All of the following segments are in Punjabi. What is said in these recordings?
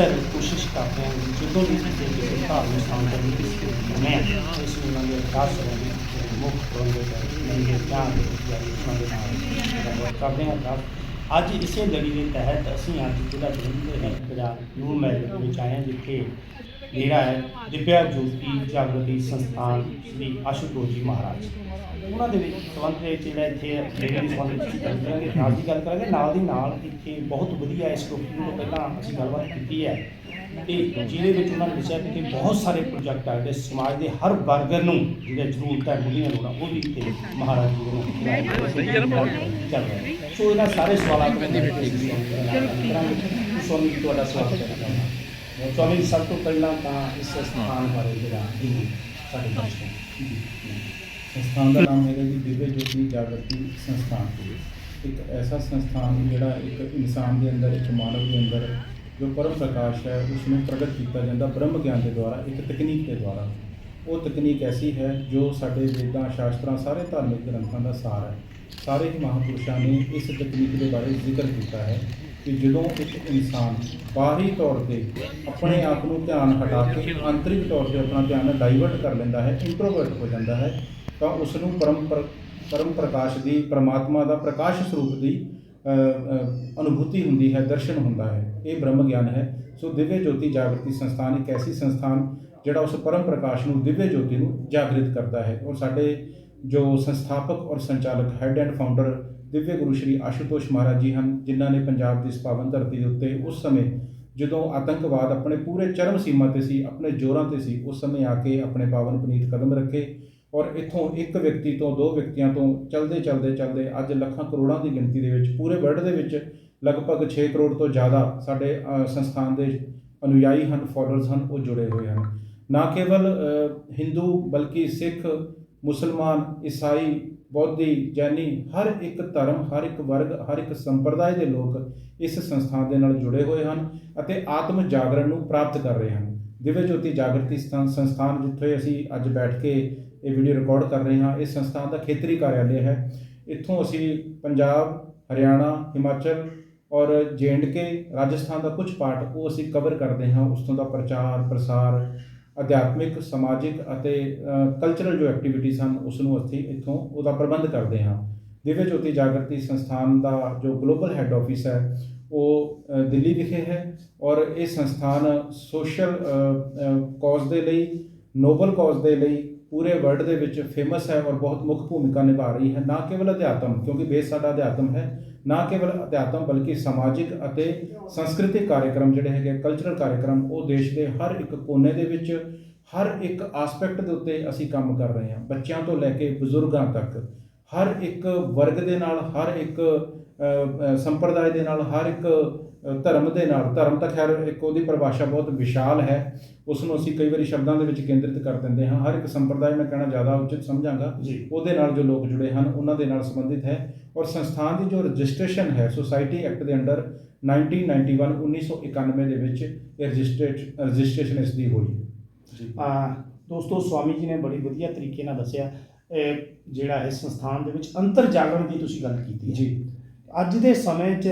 ਅਕਸਰ ਕੋਸ਼ਿਸ਼ ਕਰਦੇ ਹਾਂ ਕਿ ਜਦੋਂ ਵੀ ਕਿਸੇ ਕਿਸੇ ਧਾਰਮਿਕ ਸਥਾਨ ਤੇ ਵੀ ਕਿਸੇ ਮੈਂ ਇਸ ਨੂੰ ਉਹਨਾਂ ਦੇ ਅਰਦਾਸ ਕਰਾਂਗੇ ਮੁੱਖ ਤੌਰ ਤੇ ਨੰਗੇ ਧਿਆਨ ਦੇ ਵਿੱਚ ਜਾਰੀ ਉਹਨਾਂ ਦੇ ਨਾਲ ਗੱਲਬਾਤ ਕਰਦੇ ਹਾਂ ਅਰਦਾਸ ਅੱਜ ਇਸੇ ਲੜੀ ਦੇ ਤਹਿਤ ਅਸੀਂ ਅੱਜ ਜ਼ਿਲ੍ਹਾ ਜਲੰਧਰ ਦੇ ਜਿਹੜਾ ਨੂਰ ਮਹਿਲ ਦੇ ਵਿੱਚ ਆਏ ਹਾਂ ਜਿੱਥੇ ਡੇਰਾ ਹੈ ਦਿਵਿਆ ਜੋਤੀ ਜਾਗਰਤੀ ਸੰਸਥਾਨ ਸ੍ਰੀ ਆਸ਼ੂਤੋਸ਼ ਜੀ ਮਹਾਰਾਜ ਉਹਨਾਂ ਦੇ ਵਿੱਚ ਸੰਬੰਧ ਵਿੱਚ ਜਿਹੜਾ ਇੱਥੇ ਡੇਰੇ ਦੇ ਸੰਬੰਧ ਵਿੱਚ ਗੱਲ ਕਰਾਂਗੇ। ਨਾਲ ਦੀ ਗੱਲ ਕਰਾਂਗੇ ਨਾਲ ਦੀ ਨਾਲ ਇੱਥੇ ਬਹੁਤ ਵਧੀਆ ਇਸ ਟੋਪੀ ਤੋਂ ਪਹਿਲਾਂ ਅਸੀਂ ਗੱਲਬਾਤ ਕੀਤੀ ਹੈ ਤੇ ਜਿਹਦੇ ਵਿੱਚ ਉਹਨਾਂ ਨੇ ਦੱਸਿਆ ਕਿ ਬਹੁਤ ਸਾਰੇ ਪ੍ਰੋਜੈਕਟ ਆ ਜਿਹੜੇ ਸਮਾਜ ਦੇ ਹਰ ਵਰਗ ਨੂੰ ਜਿਹੜੇ ਜ਼ਰੂਰਤ ਹੈ ਮੁੱਢਲੀਆਂ ਲੋੜਾਂ ਉਹ ਵੀ ਇੱਥੇ ਮਹਾਰਾਜ ਜੀ ਦੇ ਨੂੰ। ਚੱਲ ਰਿਹਾ ਸੋ ਇਹਨਾਂ ਸਾਰੇ ਸਵਾਲਾਂ ਤੋਂ ਸਵਾਮੀ ਜੀ ਤੁਹਾਡਾ ਸਵਾਗਤ ਹੈ। ਸਵਾਮੀ ਸਭ ਤੋਂ ਪਹਿਲਾਂ ਤਾਂ ਇਸ ਸਥਾਨ ਬਾਰੇ ਜਿਹੜਾ ਸਾਡੇ ਦਰਸ਼ਕ ਸੰਸਥਾਨ ਦਾ ਨਾਮ ਹੈਗਾ ਜੀ ਦਿਵਯ ਜੋਤੀ ਜਾਗਰਤੀ ਸੰਸਥਾਨ। ਇੱਕ ਐਸਾ ਸੰਸਥਾਨ ਜਿਹੜਾ ਇੱਕ ਇਨਸਾਨ ਦੇ ਅੰਦਰ, ਇੱਕ ਮਾਨਵ ਦੇ ਅੰਦਰ ਜੋ ਪਰਮ ਪ੍ਰਕਾਸ਼ ਹੈ ਉਸ ਨੂੰ ਪ੍ਰਗਟ ਕੀਤਾ ਜਾਂਦਾ ਬ੍ਰਹਮ ਗਿਆਨ ਦੇ ਦੁਆਰਾ, ਇੱਕ ਤਕਨੀਕ ਦੇ ਦੁਆਰਾ। ਉਹ ਤਕਨੀਕ ਐਸੀ ਹੈ ਜੋ ਸਾਡੇ ਵੇਦਾਂ, ਸ਼ਾਸਤਰਾਂ, ਸਾਰੇ ਧਾਰਮਿਕ ਗ੍ਰੰਥਾਂ ਦਾ ਸਾਰ ਹੈ। ਸਾਰੇ ਹੀ ਮਹਾਂਪੁਰਸ਼ਾਂ ਨੇ ਇਸ ਤਕਨੀਕ ਦੇ ਬਾਰੇ ਜ਼ਿਕਰ ਕੀਤਾ ਹੈ ਕਿ ਜਦੋਂ ਇੱਕ ਇਨਸਾਨ ਬਾਹਰੀ ਤੌਰ ਤੇ ਆਪਣੇ ਆਪ ਨੂੰ ਧਿਆਨ ਹਟਾ ਕੇ ਆਂਤਰਿਕ ਤੌਰ ਤੇ ਆਪਣਾ ਧਿਆਨ ਡਾਈਵਰਟ ਕਰ ਲੈਂਦਾ ਹੈ ਇੰਟਰੋਵਰਟ ਹੋ ਜਾਂਦਾ ਹੈ ਤਾਂ ਉਸ ਨੂੰ ਪਰਮ ਪਰਮ ਪ੍ਰਕਾਸ਼ ਦੀ, ਪ੍ਰਮਾਤਮਾ ਦਾ ਪ੍ਰਕਾਸ਼ ਸਰੂਪ ਦੀ ਅਨੁਭੂਤੀ ਹੁੰਦੀ ਹੈ, ਦਰਸ਼ਨ ਹੁੰਦਾ ਹੈ। ਇਹ ਬ੍ਰਹਮ ਗਿਆਨ ਹੈ। ਸੋ ਦਿਵਯ ਜੋਤੀ ਜਾਗਰਤੀ ਸੰਸਥਾਨ ਇੱਕ ਐਸੀ ਸੰਸਥਾਨ ਜਿਹੜਾ ਉਸ ਪਰਮ ਪ੍ਰਕਾਸ਼ ਨੂੰ, ਦਿਵਯ ਜੋਤੀ ਨੂੰ ਜਾਗਰਿਤ ਕਰਦਾ ਹੈ। ਔਰ ਸਾਡੇ ਜੋ ਸੰਸਥਾਪਕ ਔਰ ਸੰਚਾਲਕ, head and founder Divya Guru Shri Ashutosh Maharaj ji ਹਨ, ਜਿਨ੍ਹਾਂ ਨੇ ਪੰਜਾਬ ਦੀ ਇਸ ਪਾਵਨ ਧਰਤੀ ਦੇ ਉੱਤੇ ਉਸ ਸਮੇਂ ਜਦੋਂ ਆਤੰਕਵਾਦ ਆਪਣੇ ਪੂਰੇ ਚਰਮ ਸੀਮਾ ਤੇ ਸੀ, ਆਪਣੇ ਜ਼ੋਰਾਂ ਤੇ ਸੀ, ਉਸ ਸਮੇਂ ਆ ਕੇ ਆਪਣੇ ਪਾਵਨ ਪੁਨੀਤ ਕਦਮ ਰੱਖੇ। ਔਰ ਇੱਥੋਂ ਇੱਕ ਵਿਅਕਤੀ ਤੋਂ ਦੋ ਵਿਅਕਤੀਆਂ ਤੋਂ ਚਲਦੇ ਚਲਦੇ ਚਲਦੇ ਅੱਜ ਲੱਖਾਂ ਕਰੋੜਾਂ ਦੀ ਗਿਣਤੀ ਦੇ ਵਿੱਚ ਪੂਰੇ ਵਰਲਡ ਦੇ ਵਿੱਚ ਲਗਭਗ 6 ਕਰੋੜ ਤੋਂ ਜ਼ਿਆਦਾ ਸਾਡੇ ਸੰਸਥਾਨ ਦੇ ਅਨੁਯਾਈ ਹਨ ਫਾਲੋਅਰਸ ਹਨ ਉਹ ਜੁੜੇ ਹੋਏ ਹਨ। ਨਾ ਕੇਵਲ ਅ, ਹਿੰਦੂ ਬਲਕਿ ਸਿੱਖ ਮੁਸਲਮਾਨ ਈਸਾਈ ਬੌਧੀ ਜੈਨੀ ਹਰ ਇੱਕ ਧਰਮ ਹਰ ਇੱਕ ਵਰਗ ਹਰ ਇੱਕ ਸੰਪਰਦਾਇ ਦੇ ਲੋਕ ਇਸ ਸੰਸਥਾਨ ਦੇ ਨਾਲ ਜੁੜੇ ਹੋਏ ਹਨ ਅਤੇ ਆਤਮ ਜਾਗਰਣ ਨੂੰ ਪ੍ਰਾਪਤ ਕਰ ਰਹੇ ਹਨ। ਦਿਵਯ ਜੋਤੀ ਜਾਗਰਤੀ ਸੰਸਥਾਨ ਸੰਸਥਾਨ ਜਿੱਥੇ ਅਸੀਂ ਅੱਜ ਬੈਠ ਕੇ ਇਹ ਵੀਡੀਓ ਰਿਕਾਰਡ ਕਰ ਰਹੇ ਹਾਂ। ਇਸ ਸੰਸਥਾਨ ਦਾ ਖੇਤਰੀ ਕਾਰਿਆਲय ਹੈ। ਇੱਥੋਂ ਅਸੀਂ ਪੰਜਾਬ, ਹਰਿਆਣਾ, ਹਿਮਾਚਲ ਔਰ ਕੇ ਰਾਜਸਥਾਨ ਦਾ ਕੁਝ ਪਾਰਟ ਉਹ ਅਸੀਂ ਕਵਰ ਕਰਦੇ ਹਾਂ। ਉਸ ਤੋਂ ਦਾ ਪ੍ਰਚਾਰ, ਪ੍ਰਸਾਰ, ਅਧਿਆਤਮਿਕ, ਸਮਾਜਿਕ ਅਤੇ ਕਲਚਰਲ ਜੋ ਐਕਟੀਵਿਟੀਜ਼ ਹਨ ਉਸ ਨੂੰ ਅਸੀਂ ਇੱਥੋਂ ਉਹਦਾ ਪ੍ਰਬੰਧ ਕਰਦੇ ਹਾਂ। ਦਿਵਯ ਜੋਤੀ ਜਾਗਰਤੀ ਸੰਸਥਾਨ ਦਾ ਜੋ ਗਲੋਬਲ ਹੈੱਡ ਆਫਿਸ ਹੈ, ਉਹ ਦਿੱਲੀ ਵਿਖੇ ਹੈ ਔਰ ਇਹ ਸੰਸਥਾਨ ਸੋਸ਼ਲ ਕਾਜ਼ ਦੇ ਲਈ ਨੋਬਲ ਕਾਜ਼ ਦੇ ਲਈ ਪੂਰੇ ਵਰਲਡ ਦੇ ਵਿੱਚ ਫੇਮਸ ਹੈ ਔਰ ਬਹੁਤ ਮੁੱਖ ਭੂਮਿਕਾ ਨਿਭਾ ਰਹੀ ਹੈ, ਨਾ ਕੇਵਲ ਅਧਿਆਤਮ, ਕਿਉਂਕਿ ਬੇਸ ਸਾਡਾ ਅਧਿਆਤਮ ਹੈ, ਨਾ ਕੇਵਲ ਅਧਿਆਤਮ ਬਲਕਿ ਸਮਾਜਿਕ ਅਤੇ ਸੰਸਕ੍ਰਿਤਿਕ ਕਾਰਜਕ੍ਰਮ ਜਿਹੜੇ ਹੈਗੇ ਕਲਚਰਲ ਕਾਰਜਕ੍ਰਮ ਉਹ ਦੇਸ਼ ਦੇ ਹਰ ਇੱਕ ਕੋਨੇ ਦੇ ਵਿੱਚ, ਹਰ ਇੱਕ ਆਸਪੈਕਟ ਦੇ ਉੱਤੇ ਅਸੀਂ ਕੰਮ ਕਰ ਰਹੇ ਹਾਂ, ਬੱਚਿਆਂ ਤੋਂ ਲੈ ਕੇ ਬਜ਼ੁਰਗਾਂ ਤੱਕ। ਹਰ ਇੱਕ ਵਰਗ ਦੇ ਨਾਲ ਹਰ ਇੱਕ ਸੰਪਰਦਾਇ ਦੇ ਨਾਲ ਹਰ ਇੱਕ ਧਰਮ ਦੇ ਨਾਲ ਧਰਮ ਤਾਂ ਖੈਰ ਇੱਕ ਉਹਦੀ ਪਰਿਭਾਸ਼ਾ ਬਹੁਤ ਵਿਸ਼ਾਲ ਹੈ ਉਸ ਨੂੰ ਅਸੀਂ ਕਈ ਵਾਰੀ ਸ਼ਬਦਾਂ ਦੇ ਵਿੱਚ ਕੇਂਦਰਿਤ ਕਰ ਦਿੰਦੇ ਹਾਂ। ਹਰ ਇੱਕ ਸੰਪਰਦਾਇ ਮੈਂ ਕਹਿਣਾ ਜ਼ਿਆਦਾ ਉਚਿਤ ਸਮਝਾਂਗਾ। ਉਹਦੇ ਨਾਲ ਜੋ ਲੋਕ ਜੁੜੇ ਹਨ ਉਹਨਾਂ ਦੇ ਨਾਲ ਸੰਬੰਧਿਤ ਹੈ ਔਰ ਸੰਸਥਾਨ ਦੀ ਜੋ ਰਜਿਸਟ੍ਰੇਸ਼ਨ ਹੈ ਸੁਸਾਇਟੀ ਐਕਟ ਦੇ ਅੰਡਰ 1991 1991 ਦੇ ਵਿੱਚ ਇਹ ਰਜਿਸਟ੍ਰੇਟ ਰਜਿਸਟ੍ਰੇਸ਼ਨ ਇਸ ਦੀ ਹੋਈ। ਜੀ। ਆ ਦੋਸਤੋ ਸਵਾਮੀ ਜੀ ਨੇ ਬੜੀ ਵਧੀਆ ਤਰੀਕੇ ਨਾਲ ਦੱਸਿਆ। ਜਿਹੜਾ ਇਸ ਸੰਸਥਾਨ ਦੇ ਵਿੱਚ ਅੰਤਰ ਜਾਗਰਣ ਦੀ ਤੁਸੀਂ ਗੱਲ ਕੀਤੀ ਹੈ। ਜੀ। ਅੱਜ ਦੇ ਸਮੇਂ 'ਚ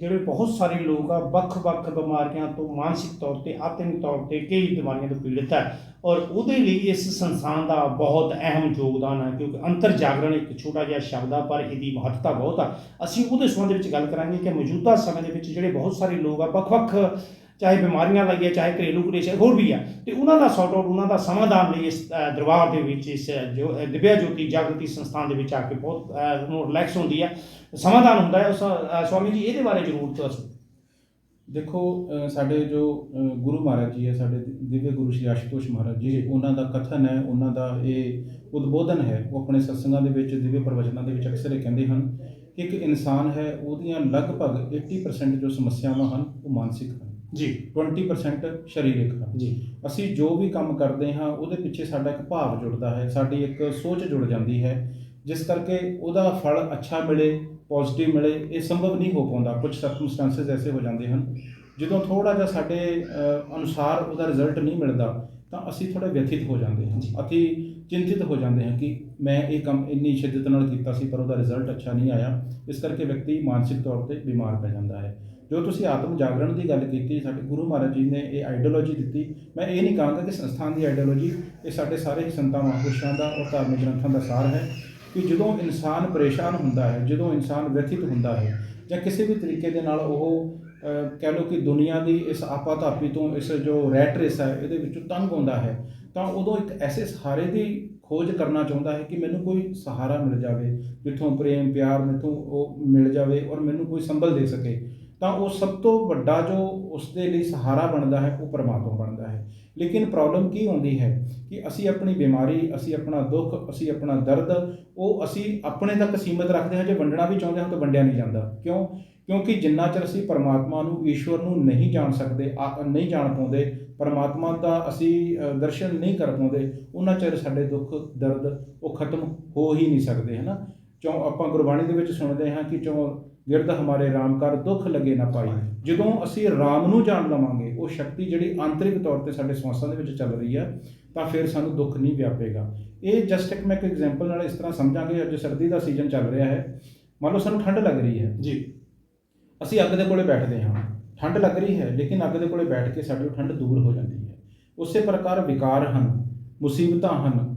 ਜਿਹੜੇ ਬਹੁਤ ਸਾਰੇ ਲੋਕ ਆ ਵੱਖ-ਵੱਖ ਬਿਮਾਰੀਆਂ ਤੋਂ ਮਾਨਸਿਕ ਤੌਰ ਤੇ ਆਤਮਿਕ ਤੌਰ ਤੇ ਕਈ ਬਿਮਾਰੀਆਂ ਤੋਂ ਪੀੜਿਤ ਹੈ ਔਰ ਉਹਦੇ ਲਈ ਇਸ ਸੰਸਥਾਨ ਦਾ ਬਹੁਤ ਅਹਿਮ ਯੋਗਦਾਨ ਹੈ ਕਿਉਂਕਿ ਅੰਤਰ ਜਾਗਰਣ ਇੱਕ ਛੋਟਾ ਜਿਹਾ ਸ਼ਬਦ ਆ ਪਰ ਇਹਦੀ ਮਹੱਤਤਾ ਬਹੁਤ ਆ। ਅਸੀਂ ਉਹਦੇ ਸੰਬੰਧ ਵਿੱਚ ਗੱਲ ਕਰਾਂਗੇ ਕਿ ਮੌਜੂਦਾ ਸਮੇਂ ਦੇ ਵਿੱਚ ਜਿਹੜੇ ਬਹੁਤ ਸਾਰੇ ਲੋਕ ਆ ਵੱਖ-ਵੱਖ ਚਾਹੇ ਬਿਮਾਰੀਆਂ ਲੱਗੀਆਂ ਚਾਹੇ ਘਰੇਲੂ ਕਲੇਸ਼ ਹੈ, ਹੋਰ ਵੀ ਆ। ਤੇ ਉਹਨਾਂ ਦਾ ਸੌਟ ਆਊਟ ਉਹਨਾਂ ਦਾ ਸਮਾਧਾਨ ਲਈ ਇਸ ਦਰਬਾਰ ਦੇ ਵਿੱਚ ਇਸ ਜੋ ਦਿਵਿਆ ਜੋਤੀ ਜਾਗਰਤੀ ਸੰਸਥਾਨ ਦੇ ਵਿੱਚ ਆ ਕੇ ਬਹੁਤ ਅ, ਨੂੰ ਰਿਲੈਕਸ ਹੁੰਦੀ ਹੈ ਸਮਾਧਾਨ ਹੁੰਦਾ ਹੈ। ਉਸ ਸਵਾਮੀ ਜੀ ਇਹਦੇ ਬਾਰੇ ਜ਼ਰੂਰ ਦੱਸੋ ਦੇਖੋ ਸਾਡੇ ਜੋ ਗੁਰੂ ਮਹਾਰਾਜ ਜੀ ਹੈ ਸਾਡੇ ਦਿਵਯ ਗੁਰੂ ਸ਼੍ਰੀ ਆਸ਼ੂਤੋਸ਼ ਮਹਾਰਾਜ ਜੀ ਉਹਨਾਂ ਦਾ ਕਥਨ ਹੈ ਉਹਨਾਂ ਦਾ ਇਹ ਉਦਬੋਧਨ ਹੈ। ਉਹ ਆਪਣੇ ਸਤਸੰਗਾਂ ਦੇ ਵਿੱਚ ਦਿਵਯ ਪ੍ਰਵਚਨਾਂ ਦੇ ਵਿੱਚ ਅਕਸਰ ਇਹ ਕਹਿੰਦੇ ਹਨ ਕਿ ਇੱਕ ਇਨਸਾਨ ਹੈ ਉਹਦੀਆਂ ਲਗਭਗ 80% ਜੋ ਸਮੱਸਿਆਵਾਂ ਹਨ ਉਹ ਮਾਨਸਿਕ ਹਨ। ਜੀ। 20% ਸਰੀਰਕ ਹਨ ਜੀ। ਅਸੀਂ ਜੋ ਵੀ ਕੰਮ ਕਰਦੇ ਹਾਂ ਉਹਦੇ ਪਿੱਛੇ ਸਾਡਾ ਇੱਕ ਭਾਵ ਜੁੜਦਾ ਹੈ ਸਾਡੀ ਇੱਕ ਸੋਚ ਜੁੜ ਜਾਂਦੀ ਹੈ ਜਿਸ ਕਰਕੇ ਉਹਦਾ ਫਲ ਅੱਛਾ ਮਿਲੇ ਪੋਜ਼ਿਟਿਵ ਮਿਲੇ ਇਹ ਸੰਭਵ ਨਹੀਂ ਹੋ ਪਾਉਂਦਾ। ਕੁਝ ਸਰਕਮਸਟੈਂਸਸ ਐਸੇ ਹੋ ਜਾਂਦੇ ਹਨ ਜਦੋਂ ਥੋੜਾ ਜਿਹਾ ਸਾਡੇ ਅਨੁਸਾਰ ਉਹਦਾ ਰਿਜ਼ਲਟ ਨਹੀਂ ਮਿਲਦਾ ਤਾਂ ਅਸੀਂ ਥੋੜੇ ਵਿਅਥਿਤ ਹੋ ਜਾਂਦੇ ਹਾਂ। ਅਤੀ ਚਿੰਤਿਤ ਹੋ ਜਾਂਦੇ ਹਾਂ ਕਿ ਮੈਂ ਇਹ ਕੰਮ ਇੰਨੀ ਸ਼ਿੱਦਤ ਨਾਲ ਕੀਤਾ ਸੀ ਪਰ ਉਹਦਾ ਰਿਜ਼ਲਟ ਅੱਛਾ ਨਹੀਂ ਆਇਆ। ਇਸ ਕਰਕੇ ਵਿਅਕਤੀ ਮਾਨਸਿਕ ਤੌਰ ਤੇ ਬਿਮਾਰ ਪੈ ਜਾਂਦਾ ਹੈ। ਜੋ ਤੁਸੀਂ ਆਤਮ ਜਾਗਰਣ ਦੀ ਗੱਲ ਕੀਤੀ, ਸਾਡੇ ਗੁਰੂ ਮਹਾਰਾਜ ਜੀ ਨੇ ਇਹ ਆਈਡੀਓਲੋਜੀ ਦਿੱਤੀ, ਮੈਂ ਇਹ ਨਹੀਂ ਕਹਾਂਗਾ ਕਿ ਸੰਸਥਾਨ ਦੀ ਆਈਡੀਓਲੋਜੀ ਇਹ ਸਾਡੇ ਸਾਰੇ ਹੀ ਸੰਤਾਂ, ਮਹਾਂਪੁਰਸ਼ਾਂ ਦਾ ਔਰ ਧਾਰਮਿਕ ਗ੍ਰੰਥਾਂ ਦਾ ਸਾਰ ਹੈ ਕਿ ਜਦੋਂ ਇਨਸਾਨ ਪਰੇਸ਼ਾਨ ਹੁੰਦਾ ਹੈ, ਜਦੋਂ ਇਨਸਾਨ ਵਿਅਥਿਤ ਹੁੰਦਾ ਹੈ ਜਾਂ ਕਿਸੇ ਵੀ ਤਰੀਕੇ ਦੇ ਨਾਲ ਉਹ ਕਹਿ ਲਓ ਕਿ ਦੁਨੀਆ ਦੀ ਇਸ ਆਪਾਧਾਪੀ ਤੋਂ ਇਸ ਜੋ ਰੈਟ ਰੇਸ ਹੈ, ਇਹਦੇ ਵਿੱਚੋਂ ਤੰਗ ਹੁੰਦਾ ਹੈ, ਤਾਂ ਉਦੋਂ ਇੱਕ ਐਸੇ ਸਹਾਰੇ ਦੀ ਖੋਜ ਕਰਨਾ ਚਾਹੁੰਦਾ ਹੈ ਕਿ ਮੈਨੂੰ ਕੋਈ ਸਹਾਰਾ ਮਿਲ ਜਾਵੇ, ਜਿੱਥੋਂ ਪ੍ਰੇਮ, ਪਿਆਰ, ਮੈਥੋਂ ਉਹ ਮਿਲ ਜਾਵੇ ਔਰ ਮੈਨੂੰ ਕੋਈ ਸੰਭਲ ਦੇ ਸਕੇ। ਤਾਂ ਉਹ ਸਭ ਤੋਂ ਵੱਡਾ ਜੋ ਉਸ ਦੇ ਲਈ ਸਹਾਰਾ ਬਣਦਾ ਹੈ, ਉਹ ਪਰਮਾਤਮਾ ਬਣਦਾ ਹੈ। ਲੇਕਿਨ ਪ੍ਰੋਬਲਮ ਕੀ ਹੁੰਦੀ ਹੈ ਕਿ ਅਸੀਂ ਆਪਣੀ ਬਿਮਾਰੀ, ਅਸੀਂ ਆਪਣਾ ਦੁੱਖ, ਅਸੀਂ ਆਪਣਾ ਦਰਦ, ਉਹ ਅਸੀਂ ਆਪਣੇ ਤੱਕ ਸੀਮਿਤ ਰੱਖਦੇ ਹਾਂ, ਜੇ ਵੰਡਣਾ ਵੀ ਚਾਹੁੰਦੇ ਹਾਂ ਤਾਂ ਵੰਡਿਆ ਨਹੀਂ ਜਾਂਦਾ। ਕਿਉਂ? ਕਿਉਂਕਿ ਜਿੰਨਾ ਚਿਰ ਅਸੀਂ ਪਰਮਾਤਮਾ ਨੂੰ, ਈਸ਼ਵਰ ਨੂੰ ਨਹੀਂ ਜਾਣ ਸਕਦੇ ਆ- ਨਹੀਂ ਜਾਣ ਪਾਉਂਦੇ, ਪਰਮਾਤਮਾ ਦਾ ਅਸੀਂ ਦਰਸ਼ਨ ਨਹੀਂ ਕਰ ਪਾਉਂਦੇ, ਉਹਨਾਂ ਚਿਰ ਸਾਡੇ ਦੁੱਖ, ਦਰਦ ਉਹ ਖਤਮ ਹੋ ਹੀ ਨਹੀਂ ਸਕਦੇ ਹੈ ਨਾ ਚੋਂ ਆਪਾਂ ਗੁਰਬਾਣੀ ਦੇ ਵਿੱਚ ਸੁਣਦੇ ਹਾਂ ਕਿ ਚੋਂ ਗਿਰਦ ਹਮਾਰੇ ਰਾਮ ਕਰ ਦੁੱਖ ਲਗੇ ਨਾ ਪਾਈ। ਜਦੋਂ ਅਸੀਂ ਰਾਮ ਨੂੰ ਜਾਣ ਲਵਾਂਗੇ ਉਹ ਸ਼ਕਤੀ ਜਿਹੜੀ ਆਂਤਰਿਕ ਤੌਰ ਤੇ ਸਾਡੇ ਸਵਾਸਾਂ ਦੇ ਵਿੱਚ ਚੱਲ ਰਹੀ ਹੈ ਤਾਂ ਫਿਰ ਸਾਨੂੰ ਦੁੱਖ ਨਹੀਂ ਵਿਆਪੇਗਾ। ਇਹ ਜਸਟ ਇੱਕ ਮੈਂ ਇੱਕ ਐਗਜ਼ਾਮਪਲ ਨਾਲ ਇਸ ਤਰ੍ਹਾਂ ਸਮਝਾਂਗੇ ਅੱਜ ਸਰਦੀ ਦਾ ਸੀਜ਼ਨ ਚੱਲ ਰਿਹਾ ਹੈ। ਮੰਨ ਲਓ ਸਾਨੂੰ ਠੰਡ ਲੱਗ ਰਹੀ ਹੈ। ਜੀ। ਅਸੀਂ ਅੱਗ ਦੇ ਕੋਲੇ ਬੈਠਦੇ ਹਾਂ। ਠੰਡ ਲੱਗ ਰਹੀ ਹੈ ਲੇਕਿਨ ਅੱਗ ਦੇ ਕੋਲੇ ਬੈਠ ਕੇ ਸਾਡੀ ਠੰਡ ਦੂਰ ਹੋ ਜਾਂਦੀ ਹੈ। ਉਸੇ ਪ੍ਰਕਾਰ ਵਿਕਾਰ ਹਨ ਮੁਸੀਬਤਾਂ ਹਨ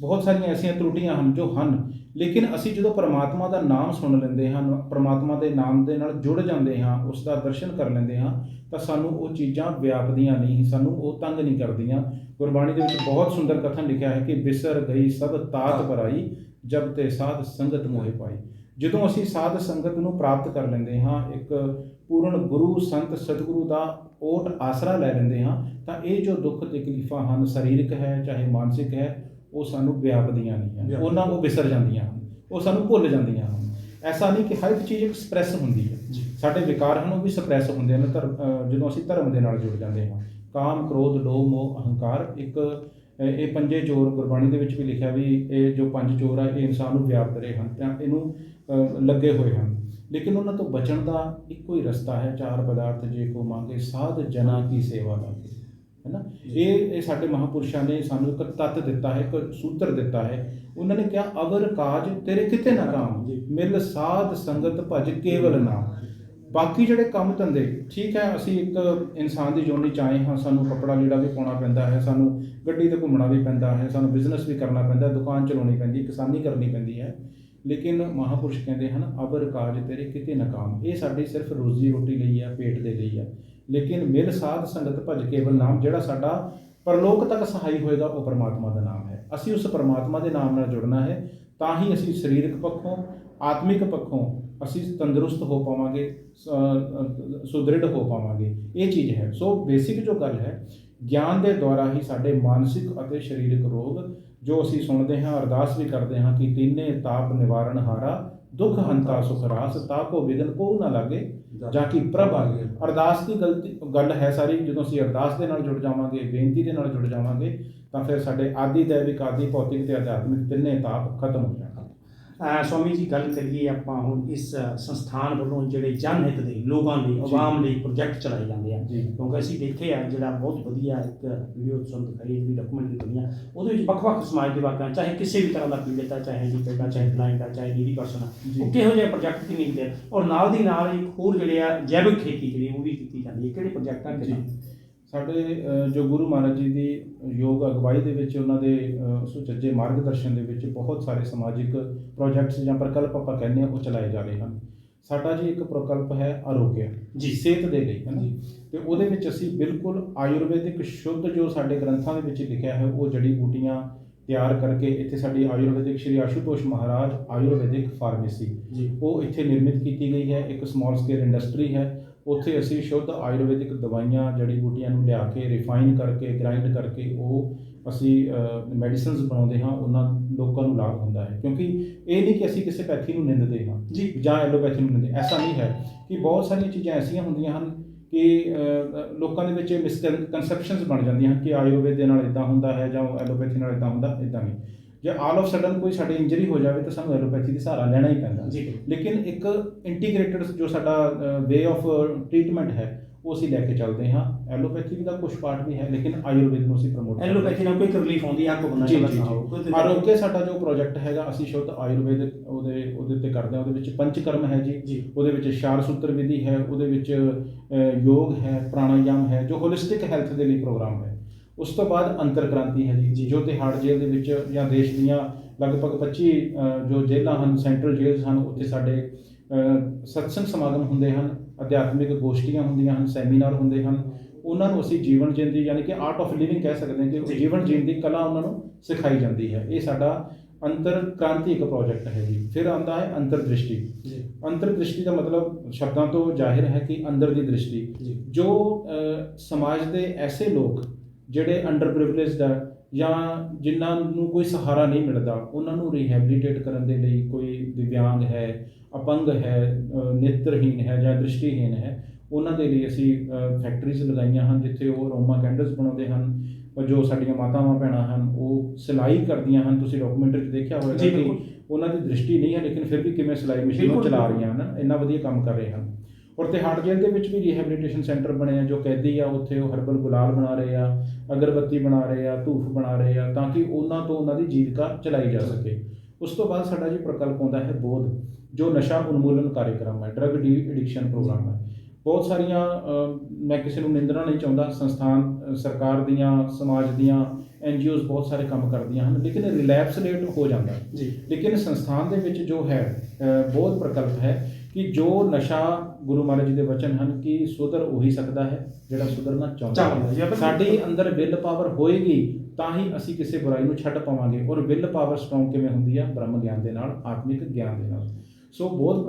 ਬਹੁਤ ਸਾਰੀਆਂ ਐਸੀਆਂ ਤਰੁੱਟੀਆਂ ਹਨ ਜੋ ਹਨ ਲੇਕਿਨ ਅਸੀਂ ਜਦੋਂ ਪਰਮਾਤਮਾ ਦਾ ਨਾਮ ਸੁਣ ਲੈਂਦੇ ਹਾਂ ਪਰਮਾਤਮਾ ਦੇ ਨਾਮ ਦੇ ਨਾਲ ਜੁੜ ਜਾਂਦੇ ਹਾਂ ਉਸ ਦਾ ਦਰਸ਼ਨ ਕਰ ਲੈਂਦੇ ਹਾਂ ਤਾਂ ਸਾਨੂੰ ਉਹ ਚੀਜ਼ਾਂ ਵਿਆਪਦੀਆਂ ਨਹੀਂ ਸਾਨੂੰ ਉਹ ਤੰਗ ਨਹੀਂ ਕਰਦੀਆਂ। ਗੁਰਬਾਣੀ ਦੇ ਵਿੱਚ ਬਹੁਤ ਸੁੰਦਰ ਕਥਨ ਲਿਖਿਆ ਹੈ ਕਿ ਬਿਸਰ ਗਈ ਸਭ ਤਾਤ ਪਰਾਈ ਜਬ ਤੇ ਸਾਧ ਸੰਗਤ ਮੋਹਿ ਪਾਈ। ਜਦੋਂ ਅਸੀਂ ਸਾਧ ਸੰਗਤ ਨੂੰ ਪ੍ਰਾਪਤ ਕਰ ਲੈਂਦੇ ਹਾਂ ਇੱਕ ਪੂਰਨ ਗੁਰੂ ਸੰਤ ਸਤਿਗੁਰੂ ਦਾ ਓਟ ਆਸਰਾ ਲੈ ਲੈਂਦੇ ਹਾਂ ਤਾਂ ਇਹ ਜੋ ਦੁੱਖ ਤਕਲੀਫਾਂ ਹਨ ਸਰੀਰਕ ਹੈ ਚਾਹੇ ਮਾਨਸਿਕ ਹੈ ਉਹ ਸਾਨੂੰ ਵਿਆਪਦੀਆਂ ਨਹੀਂ ਹਨ। ਉਹਨਾਂ ਉਹ ਵਿਸਰ ਜਾਂਦੀਆਂ ਹਨ। ਉਹ ਸਾਨੂੰ ਭੁੱਲ ਜਾਂਦੀਆਂ ਹਨ। ਐਸਾ ਨਹੀਂ ਕਿ ਹਰ ਇੱਕ ਚੀਜ਼ ਐਕਸਪ੍ਰੈਸ ਹੁੰਦੀ ਹੈ। ਸਾਡੇ ਵਿਕਾਰ ਹਨ ਉਹ ਵੀ ਸਪਰੈਸ ਹੁੰਦੇ ਹਨ। ਧਰਮ ਅਹ ਜਦੋਂ ਅਸੀਂ ਧਰਮ ਦੇ ਨਾਲ ਜੁੜ ਜਾਂਦੇ ਹਾਂ। ਕਾਮ ਕ੍ਰੋਧ ਲੋਭ ਮੋਹ ਅਹੰਕਾਰ ਇੱਕ ਇਹ ਪੰਜੇ ਚੋਰ ਗੁਰਬਾਣੀ ਦੇ ਵਿੱਚ ਵੀ ਲਿਖਿਆ ਵੀ ਇਹ ਜੋ ਪੰਜ ਚੋਰ ਆ ਇਹ ਇਨਸਾਨ ਨੂੰ ਵਿਆਪਤ ਰਹੇ ਹਨ। ਤਾਂ ਇਹਨੂੰ ਲੱਗੇ ਹੋਏ ਹਨ। ਲੇਕਿਨ ਉਹਨਾਂ ਤੋਂ ਬਚਣ ਦਾ ਇੱਕੋ ਹੀ ਰਸਤਾ ਹੈ। ਚਾਰ ਪਦਾਰਥ ਜੇ ਕੋ ਮੰਗੇ ਸਾਧ ਜਨਾ ਕੀ ਸੇਵਾ ਲਾਗੇ। ਹੈ ਨਾ? ਇਹ ਇਹ ਸਾਡੇ ਮਹਾਪੁਰਸ਼ਾਂ ਨੇ ਸਾਨੂੰ ਇੱਕ ਤੱਤ ਦਿੱਤਾ ਹੈ, ਇੱਕ ਸੂਤਰ ਦਿੱਤਾ ਹੈ। ਉਹਨਾਂ ਨੇ ਕਿਹਾ, ਅਵਰ ਕਾਜ ਤੇਰੇ ਕਿਤੇ ਨਾ ਕਾਮ ਜੀ। ਮਿਲ ਸਾਧ ਸੰਗਤ ਭਜ ਕੇਵਲ ਨਾਮ ਬਾਕੀ ਜਿਹੜੇ ਕੰਮ ਧੰਦੇ, ਠੀਕ ਹੈ, ਅਸੀਂ ਇੱਕ ਇਨਸਾਨ ਦੀ ਜੋਨੀ ਚ ਆਏ ਹਾਂ, ਸਾਨੂੰ ਕੱਪੜਾ ਲੀੜਾ ਵੀ ਪਾਉਣਾ ਪੈਂਦਾ ਹੈ, ਸਾਨੂੰ ਗੱਡੀ ਤੇ ਘੁੰਮਣਾ ਵੀ ਪੈਂਦਾ ਹੈ, ਸਾਨੂੰ ਬਿਜ਼ਨਸ ਵੀ ਕਰਨਾ ਪੈਂਦਾ ਦੁਕਾਨ ਚਲਾਉਣੀ ਪੈਂਦੀ ਕਿਸਾਨੀ ਕਰਨੀ ਪੈਂਦੀ ਹੈ। ਲੇਕਿਨ ਮਹਾਪੁਰਸ਼ ਕਹਿੰਦੇ ਹਨ, ਅਵਰ ਕਾਜ ਤੇਰੇ ਕਿਤੇ ਨਾ ਕਾਮ। ਇਹ ਸਾਡੀ ਸਿਰਫ ਰੋਜ਼ੀ ਰੋਟੀ ਲਈ ਹੈ ਪੇਟ ਦੇ ਲਈ ਹੈ ਲੇਕਿਨ ਮਿਲ ਸਾਧ ਸੰਗਤ ਭਜ ਕੇਵਲ ਨਾਮ ਜਿਹੜਾ ਸਾਡਾ ਪਰਲੋਕ ਤੱਕ ਸਹਾਈ ਹੋਏਗਾ, ਉਹ ਪਰਮਾਤਮਾ ਦਾ ਨਾਮ ਹੈ। ਅਸੀਂ ਉਸ ਪਰਮਾਤਮਾ ਦੇ ਨਾਮ ਨਾਲ ਜੁੜਨਾ ਹੈ, ਤਾਂ ਹੀ ਅਸੀਂ ਸਰੀਰਕ ਪੱਖੋਂ, ਆਤਮਿਕ ਪੱਖੋਂ ਅਸੀਂ ਤੰਦਰੁਸਤ ਹੋ ਪਾਵਾਂਗੇ ਸੁਦ੍ਰਿੜ ਹੋ ਪਾਵਾਂਗੇ। ਇਹ ਚੀਜ਼ ਹੈ। ਸੋ ਬੇਸਿਕ ਜੋ ਗੱਲ ਹੈ, ਗਿਆਨ ਦੇ ਦੁਆਰਾ ਹੀ ਸਾਡੇ ਮਾਨਸਿਕ ਅਤੇ ਸਰੀਰਕ ਰੋਗ, ਜੋ ਅਸੀਂ ਸੁਣਦੇ ਹਾਂ, ਅਰਦਾਸ ਵੀ ਕਰਦੇ ਹਾਂ ਕਿ ਤਿੰਨੇ ਤਾਪ ਨਿਵਾਰਨ ਹਾਰਾ ਦੁੱਖ ਹੰਤਾ ਸੁਖ ਰਾਸ ਤਾਪੋ ਵਿਗਨ ਕੋ ਨਾ ਲਾਗੇ ਜਾਂ ਕਿ ਪ੍ਰਭ ਆਗੇ ਅਰਦਾਸ ਦੀ ਗਲਤੀ ਗੱਲ ਹੈ ਸਾਰੀ ਜਦੋਂ ਅਸੀਂ ਅਰਦਾਸ ਦੇ ਨਾਲ ਜੁੜ ਜਾਵਾਂਗੇ ਬੇਨਤੀ ਦੇ ਨਾਲ ਜੁੜ ਜਾਵਾਂਗੇ ਤਾਂ ਫਿਰ ਸਾਡੇ ਆਦੀ ਦੈਵਿਕ ਆਦੀ ਭੌਤਿਕ ਤੇ ਅਧਿਆਤਮਿਕ ਤਿੰਨੇ ਤਾਪ ਖਤਮ ਹੋ ਜਾਣਗੇ। ਸਵਾਮੀ ਜੀ ਗੱਲ ਕਰੀਏ ਆਪਾਂ ਹੁਣ ਇਸ ਸੰਸਥਾਨ ਵੱਲੋਂ ਜਿਹੜੇ ਜਨ ਹਿੱਤ ਦੇ ਲੋਕਾਂ ਲਈ ਆਵਾਮ ਲਈ ਪ੍ਰੋਜੈਕਟ ਚਲਾਏ ਜਾਂਦੇ ਆ। ਕਿਉਂਕਿ ਅਸੀਂ ਦੇਖੇ ਆ ਜਿਹੜਾ ਬਹੁਤ ਵਧੀਆ ਇੱਕ ਵੀਡੀਓ ਤੁਹਾਨੂੰ ਦਿਖਾਈ ਜਿਹੜੀ ਡਾਕੂਮੈਂਟਰੀ ਬਣੀ ਆ ਉਹਦੇ ਵਿੱਚ ਵੱਖ-ਵੱਖ ਸਮਾਜ ਦੇ ਵਾਕਿਆ ਚਾਹੇ ਕਿਸੇ ਵੀ ਤਰ੍ਹਾਂ ਦਾ ਪੀੜਤ ਆ ਚਾਹੇ ਜੀ ਪੈਦਾ ਚਾਹੇ ਬਲਾਈਂਡ ਆ ਚਾਹੇ ਨੀਡੀ ਪਰਸਨ ਆ। ਉਹ ਕਿਹੋ ਜਿਹੇ ਪ੍ਰੋਜੈਕਟ ਦੀ ਨੀਡ ਹੈ ਔਰ ਨਾਲ ਦੀ ਨਾਲ ਇੱਕ ਹੋਰ ਜਿਹੜੇ ਆ ਜੈਵਿਕ ਖੇਤੀ ਜਿਹੜੀ ਉਹ ਵੀ ਕੀਤੀ ਜਾਂਦੀ ਹੈ। ਕਿਹੜੇ ਪ੍ਰੋਜੈਕਟਾਂ ਜੀ। ਕਿਹਨਾਂ ਸਾਡੇ ਜੋ ਗੁਰੂ ਮਹਾਰਾਜ ਜੀ ਦੀ ਯੋਗ ਅਗਵਾਈ ਦੇ ਵਿੱਚ ਉਹਨਾਂ ਦੇ ਸੁਚੱਜੇ ਮਾਰਗਦਰਸ਼ਨ ਦੇ ਵਿੱਚ ਬਹੁਤ ਸਾਰੇ ਸਮਾਜਿਕ ਪ੍ਰੋਜੈਕਟਸ ਜਾਂ ਪ੍ਰਕਲਪ ਆਪਾਂ ਕਹਿੰਦੇ ਹਾਂ ਉਹ ਚਲਾਏ ਜਾ ਰਹੇ ਹਨ ਸਾਡਾ ਜੀ ਇੱਕ ਪ੍ਰਕਲਪ ਹੈ ਆਰੋਗਿਆ ਜੀ। ਸਿਹਤ ਦੇ ਲਈ ਹੈ ਨਾ ਜੀ। ਤੇ ਉਹਦੇ ਵਿੱਚ ਅਸੀਂ ਬਿਲਕੁਲ ਆਯੁਰਵੈਦਿਕ ਸ਼ੁੱਧ ਜੋ ਸਾਡੇ ਗ੍ਰੰਥਾਂ ਦੇ ਵਿੱਚ ਲਿਖਿਆ ਹੈ ਉਹ ਜੜੀ ਬੂਟੀਆਂ ਤਿਆਰ ਕਰਕੇ ਇੱਥੇ ਸਾਡੀ ਆਯੁਰਵੈਦਿਕ ਸ਼੍ਰੀ ਆਸ਼ੂਤੋਸ਼ ਮਹਾਰਾਜ ਆਯੁਰਵੈਦਿਕ ਫਾਰਮੇਸੀ ਜੀ ਉਹ ਇੱਥੇ ਨਿਰਮਿਤ ਕੀਤੀ ਗਈ ਹੈ ਇੱਕ ਸਮਾਲ ਸਕੇਲ ਇੰਡਸਟਰੀ ਹੈ ਉੱਥੇ ਅਸੀਂ ਸ਼ੁੱਧ ਆਯੁਰਵੈਦਿਕ ਦਵਾਈਆਂ ਜੜੀ ਬੂਟੀਆਂ ਨੂੰ ਲਿਆ ਕੇ ਰਿਫਾਈਨ ਕਰਕੇ ਗ੍ਰਾਈਂਡ ਕਰਕੇ ਉਹ ਅਸੀਂ ਮੈਡੀਸਿਨਸ ਬਣਾਉਂਦੇ ਹਾਂ ਉਹਨਾਂ ਲੋਕਾਂ ਨੂੰ ਲਾਭ ਹੁੰਦਾ ਹੈ। ਕਿਉਂਕਿ ਇਹ ਨਹੀਂ ਕਿ ਅਸੀਂ ਕਿਸੇ ਪੈਥੀ ਨੂੰ ਨਿੰਦਦੇ ਹਾਂ ਜੀ। ਜਾਂ ਐਲੋਪੈਥੀ ਨੂੰ ਨਿੰਦਦੇ। ਐਸਾ ਨਹੀਂ ਹੈ ਕਿ ਬਹੁਤ ਸਾਰੀਆਂ ਚੀਜ਼ਾਂ ਐਸੀਆਂ ਹੁੰਦੀਆਂ ਹਨ ਕਿ ਲੋਕਾਂ ਦੇ ਵਿੱਚ ਮਿਸਕਨਸੈਪਸ਼ਨਸ ਬਣ ਜਾਂਦੀਆਂ ਹਨ ਕਿ ਆਯੁਰਵੇਦ ਦੇ ਨਾਲ ਇਦਾਂ ਹੁੰਦਾ ਹੈ ਜਾਂ ਐਲੋਪੈਥੀ ਨਾਲ ਇਦਾਂ ਹੁੰਦਾ ਇਦਾਂ ਨਹੀਂ। ਜੇ ਆਲ ਆਫ ਸਡਨ ਕੋਈ ਸਾਡੀ ਇੰਜਰੀ ਹੋ ਜਾਵੇ ਤਾਂ ਸਾਨੂੰ ਐਲੋਪੈਥੀ ਦੀ ਸਹਾਰਾ ਲੈਣਾ ਹੀ ਪੈਂਦਾ। ਜੀ ਲੇਕਿਨ ਇੱਕ ਇੰਟੀਗ੍ਰੇਟਡ ਜੋ ਸਾਡਾ ਵੇ ਆਫ ਟ੍ਰੀਟਮੈਂਟ ਹੈ ਉਹ ਅਸੀਂ ਲੈ ਕੇ ਚੱਲਦੇ ਹਾਂ। ਐਲੋਪੈਥੀ ਦਾ ਕੁਝ ਪਾਰਟ ਵੀ ਹੈ ਲੇਕਿਨ ਆਯੁਰਵੇਦ ਨੂੰ ਅਸੀਂ ਪ੍ਰਮੋਟ ਐਲੋਪੈਥੀ ਨਾਲ ਕੋਈ ਰਿਲੀਫ ਆਉਂਦੀ ਹੈ ਜੀ ਤਰੀਕਾ- ਆਰੋਗਯ ਸਾਡਾ ਜੋ ਪ੍ਰੋਜੈਕਟ ਹੈਗਾ ਅਸੀਂ ਸ਼ੁੱਧ ਆਯੁਰਵੇਦ ਉਹਦੇ ਉਹਦੇ ਤੇ ਕਰਦੇ ਹਾਂ ਉਹਦੇ ਵਿੱਚ ਪੰਚਕਰਮ ਹੈ ਜੀ। ਉਹਦੇ ਵਿੱਚ ਸ਼ਾਰ ਸੂਤਰ ਵਿਧੀ ਹੈ ਉਹਦੇ ਵਿੱਚ ਯੋਗ ਹੈ ਪ੍ਰਾਣਾਯਾਮ ਹੈ ਜੋ ਹੋਲਿਸਟਿਕ ਹੈਲਥ ਦੇ ਲਈ ਪ੍ਰੋਗਰਾਮ ਹੈ। ਉਸ ਤੋਂ ਬਾਅਦ ਅੰਤਰਕ੍ਰਾਂਤੀ ਹੈ ਜੀ ਜੋ ਤਿਹਾੜ ਜੇਲ੍ਹ ਦੇ ਵਿੱਚ ਜਾਂ ਦੇਸ਼ ਦੀਆਂ ਲਗਭਗ 25 ਅ, ਜੋ ਜੇਲ੍ਹਾਂ ਹਨ ਸੈਂਟਰਲ ਜੇਲ੍ਹ ਹਨ ਉੱਥੇ ਸਾਡੇ ਸਤਸੰਗ ਸਮਾਗਮ ਹੁੰਦੇ ਹਨ ਅਧਿਆਤਮਿਕ ਗੋਸ਼ਟੀਆਂ ਹੁੰਦੀਆਂ ਹਨ ਸੈਮੀਨਾਰ ਹੁੰਦੇ ਹਨ ਉਹਨਾਂ ਨੂੰ ਅਸੀਂ ਜੀਵਨ ਜੀਣ ਦੀ ਯਾਨੀ ਕਿ ਆਰਟ ਆਫ ਲਿਵਿੰਗ ਕਹਿ ਸਕਦੇ ਹਾਂ ਕਿ। ਜੀਵਨ ਜੀਣ ਦੀ ਕਲਾ ਉਹਨਾਂ ਨੂੰ ਸਿਖਾਈ ਜਾਂਦੀ ਹੈ। ਇਹ ਸਾਡਾ ਅੰਤਰ ਕ੍ਰਾਂਤੀ ਇੱਕ ਪ੍ਰੋਜੈਕਟ ਹੈ ਜੀ। ਫਿਰ ਆਉਂਦਾ ਹੈ ਅੰਤਰਦ੍ਰਿਸ਼ਟੀ ਜੀ। ਅੰਤਰਦ੍ਰਿਸ਼ਟੀ ਦਾ ਮਤਲਬ ਸ਼ਬਦਾਂ ਤੋਂ ਜ਼ਾਹਿਰ ਹੈ ਕਿ ਅੰਦਰ ਦੀ ਦ੍ਰਿਸ਼ਟੀ। ਜੀ। ਸਮਾਜ ਦੇ ਐਸੇ ਲੋਕ ਜਿਹੜੇ ਅੰਡਰ ਪ੍ਰਿਵਿਲੇਜਡ ਹੈ ਜਾਂ ਜਿਨ੍ਹਾਂ ਨੂੰ ਕੋਈ ਸਹਾਰਾ ਨਹੀਂ ਮਿਲਦਾ ਉਹਨਾਂ ਨੂੰ ਰਿਹੈਬਿਲਿਟੇਟ ਕਰਨ ਦੇ ਲਈ ਕੋਈ ਦਿਵਿਆਂਗ ਹੈ ਅਪੰਗ ਹੈ ਨੇਤਰਹੀਨ ਹੈ ਜਾਂ ਦ੍ਰਿਸ਼ਟੀਹੀਨ ਹੈ ਉਹਨਾਂ ਦੇ ਲਈ ਅਸੀਂ ਫੈਕਟਰੀਜ਼ ਲਗਾਈਆਂ ਹਨ ਜਿੱਥੇ ਉਹ ਰੋਮਾ ਕੈਂਡਲਸ ਬਣਾਉਂਦੇ ਹਨ ਔਰ ਜੋ ਸਾਡੀਆਂ ਮਾਤਾਵਾਂ ਭੈਣਾਂ ਹਨ ਉਹ ਸਿਲਾਈ ਕਰਦੀਆਂ ਹਨ ਤੁਸੀਂ ਡਾਕੂਮੈਂਟਰੀ 'ਚ ਦੇਖਿਆ ਹੋਵੇਗਾ ਕਿ। ਉਹਨਾਂ ਦੀ ਦ੍ਰਿਸ਼ਟੀ ਨਹੀਂ ਹੈ ਲੇਕਿਨ ਫਿਰ ਵੀ ਕਿਵੇਂ ਸਿਲਾਈ ਮਸ਼ੀਨ ਚਲਾ। ਰਹੀਆਂ ਹਨ ਇੰਨਾ ਵਧੀਆ ਕੰਮ ਕਰ ਰਹੇ ਹਨ ਔਰ ਤਿਹਾੜ ਜੇਲ੍ਹ ਦੇ ਵਿੱਚ ਵੀ ਰਿਹੈਬਿਲਿਟੇਸ਼ਨ ਸੈਂਟਰ ਬਣੇ ਆ ਜੋ ਕੈਦੀ ਆ ਉੱਥੇ ਉਹ ਹਰਬਲ ਗੁਲਾਲ ਬਣਾ ਰਹੇ ਆ ਅਗਰਬੱਤੀ ਬਣਾ ਰਹੇ ਆ ਧੂਫ ਬਣਾ ਰਹੇ ਆ ਤਾਂ ਕਿ ਉਹਨਾਂ ਤੋਂ ਉਹਨਾਂ ਦੀ ਜੀਵਿਕਾ ਚਲਾਈ ਜਾ ਸਕੇ। ਉਸ ਤੋਂ ਬਾਅਦ ਸਾਡਾ ਜੀ ਪ੍ਰਕਲਪ ਆਉਂਦਾ ਹੈ ਬੋਧ ਜੋ ਨਸ਼ਾ ਉਨਮੂਲਨ ਕਾਰਜਕ੍ਰਮ ਹੈ ਡਰਗ ਡੀ ਐਡਿਕਸ਼ਨ ਪ੍ਰੋਗਰਾਮ ਹੈ ਬਹੁਤ ਸਾਰੀਆਂ ਮੈਂ ਕਿਸੇ ਨੂੰ ਨਿੰਦਣਾ ਨਹੀਂ ਚਾਹੁੰਦਾ ਸੰਸਥਾਨ ਸਰਕਾਰ ਦੀਆਂ ਸਮਾਜ ਦੀਆਂ ਐਨਜੀਓਜ਼ ਬਹੁਤ ਸਾਰੇ ਕੰਮ ਕਰਦੀਆਂ ਹਨ ਲੇਕਿਨ ਰਿਲੈਪਸ ਰੇਟ ਹੋ ਜਾਂਦਾ। ਜੀ। ਲੇਕਿਨ ਸੰਸਥਾਨ ਦੇ ਵਿੱਚ ਜੋ ਹੈ ਬਹੁਤ ਪ੍ਰਕਲਪ ਹੈ ਕਿ ਜੋ ਨਸ਼ਾ ਗੁਰੂ ਮਹਾਰਾਜ ਜੀ ਦੇ ਵਚਨ ਹਨ ਕਿ ਸੁਧਰ ਉਹੀ ਸਕਦਾ ਹੈ ਜਿਹੜਾ ਸੁਧਰਨਾ ਚਾਹੁੰਦਾ ਹੈ। ਸਾਡੀ ਅੰਦਰ ਵਿਲ ਪਾਵਰ ਹੋਏਗੀ ਤਾਂ ਹੀ ਅਸੀਂ ਕਿਸੇ ਬੁਰਾਈ ਨੂੰ ਛੱਡ ਪਾਵਾਂਗੇ ਔਰ ਵਿਲ ਪਾਵਰ ਸਟਰੋਂਗ ਕਿਵੇਂ ਹੁੰਦੀ ਆ? ਬ੍ਰਹਮ ਗਿਆਨ ਦੇ ਨਾਲ ਆਤਮਿਕ ਗਿਆਨ ਦੇ ਨਾਲ। ਸੋ ਬਹੁਤ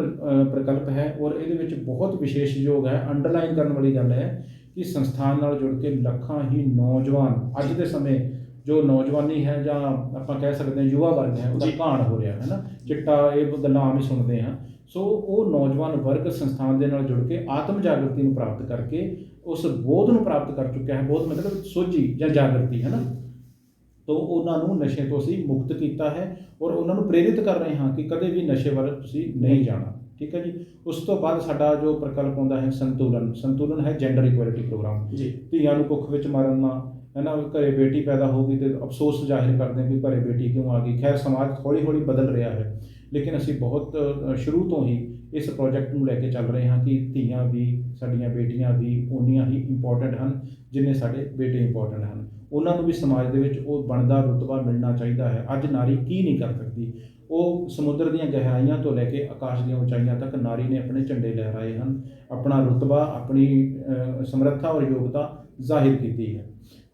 ਪ੍ਰਕਲਪ ਹੈ ਔਰ ਇਹਦੇ ਵਿੱਚ ਬਹੁਤ ਵਿਸ਼ੇਸ਼ ਯੋਗ ਹੈ ਅੰਡਰਲਾਈਨ ਕਰਨ ਵਾਲੀ ਗੱਲ ਹੈ ਕਿ ਸੰਸਥਾਨ ਨਾਲ ਜੁੜ ਕੇ ਲੱਖਾਂ ਹੀ ਨੌਜਵਾਨ ਅੱਜ ਦੇ ਸਮੇਂ ਜੋ ਨੌਜਵਾਨੀ ਹੈ ਜਾਂ ਆਪਾਂ ਕਹਿ ਸਕਦੇ ਹਾਂ ਯੁਵਾ ਵਰਗ ਹੈ ਉਹਦਾ। ਘਾਣ ਹੋ ਰਿਹਾ ਹੈ ਨਾ। ਚਿੱਟਾ ਇਹ ਗੱਲਾਂ ਆਮ ਹੀ ਸੁਣਦੇ ਹਾਂ। ਸੋ ਉਹ ਨੌਜਵਾਨ ਵਰਗ ਸੰਸਥਾਨ ਦੇ ਨਾਲ ਜੁੜ ਕੇ ਆਤਮ ਜਾਗਰਤੀ ਨੂੰ ਪ੍ਰਾਪਤ ਕਰਕੇ ਉਸ ਬੋਧ ਨੂੰ ਪ੍ਰਾਪਤ ਕਰ ਚੁੱਕਿਆ ਹੈ ਬੋਧ ਮਤਲਬ ਸੋਝੀ ਜਾਂ ਜਾਗਰਤੀ ਹੈ ਨਾ? ਤੋਂ ਉਹਨਾਂ ਨੂੰ ਨਸ਼ੇ ਤੋਂ ਅਸੀਂ ਮੁਕਤ ਕੀਤਾ ਹੈ ਔਰ ਉਹਨਾਂ ਨੂੰ ਪ੍ਰੇਰਿਤ ਕਰ ਰਹੇ ਹਾਂ ਕਿ ਕਦੇ ਵੀ ਨਸ਼ੇ ਵੱਲ ਤੁਸੀਂ ਨਹੀਂ ਜਾਣਾ ਠੀਕ ਹੈ ਜੀ? ਉਸ ਤੋਂ ਬਾਅਦ ਸਾਡਾ ਜੋ ਪ੍ਰਕਲਪ ਆਉਂਦਾ ਹੈ ਸੰਤੁਲਨ ਸੰਤੁਲਨ ਹੈ ਜੈਂਡਰ ਇਕੁਐਲਿਟੀ ਪ੍ਰੋਗਰਾਮ ਜੀ। ਧੀਆਂ ਨੂੰ ਕੁੱਖ ਵਿੱਚ ਮਾਰਨ ਨਾ ਹੈ ਨਾ? ਘਰੇ ਬੇਟੀ ਪੈਦਾ ਹੋ ਗਈ ਤੇ ਅਫਸੋਸ ਜ਼ਾਹਿਰ ਕਰਦੇ ਕਿ ਘਰੇ ਬੇਟੀ ਕਿਉਂ ਆ ਗਈ? ਖੈਰ ਸਮਾਜ ਹੌਲੀ ਹੌਲੀ ਬਦਲ ਰਿਹਾ ਹੈ। ਲੇਕਿਨ ਅਸੀਂ ਬਹੁਤ ਸ਼ੁਰੂ ਤੋਂ ਹੀ ਇਸ ਪ੍ਰੋਜੈਕਟ ਨੂੰ ਲੈ ਕੇ ਚੱਲ ਰਹੇ ਹਾਂ ਕਿ ਧੀਆਂ ਵੀ, ਸਾਡੀਆਂ ਬੇਟੀਆਂ ਵੀ ਉਨੀਆਂ ਹੀ ਇੰਪੋਰਟੈਂਟ ਹਨ, ਜਿੰਨੇ ਸਾਡੇ ਬੇਟੇ ਇੰਪੋਰਟੈਂਟ ਹਨ। ਉਹਨਾਂ ਨੂੰ ਵੀ ਸਮਾਜ ਦੇ ਵਿੱਚ ਉਹ ਬਣਦਾ, ਰੁਤਬਾ ਮਿਲਣਾ ਚਾਹੀਦਾ ਹੈ। ਅੱਜ ਨਾਰੀ ਕੀ ਨਹੀਂ ਕਰ ਸਕਦੀ? ਉਹ ਸਮੁੰਦਰ ਦੀਆਂ ਗਹਿਰਾਈਆਂ ਤੋਂ ਲੈ ਕੇ ਆਕਾਸ਼ ਦੀਆਂ ਉਚਾਈਆਂ ਤੱਕ ਨਾਰੀ ਨੇ ਆਪਣੇ ਝੰਡੇ ਲਹਿਰਾਏ ਹਨ। ਆਪਣਾ ਰੁਤਬਾ, ਆਪਣੀ ਸਮਰੱਥਾ ਔਰ ਯੋਗਤਾ ਜ਼ਾਹਿਰ ਕੀਤੀ ਹੈ।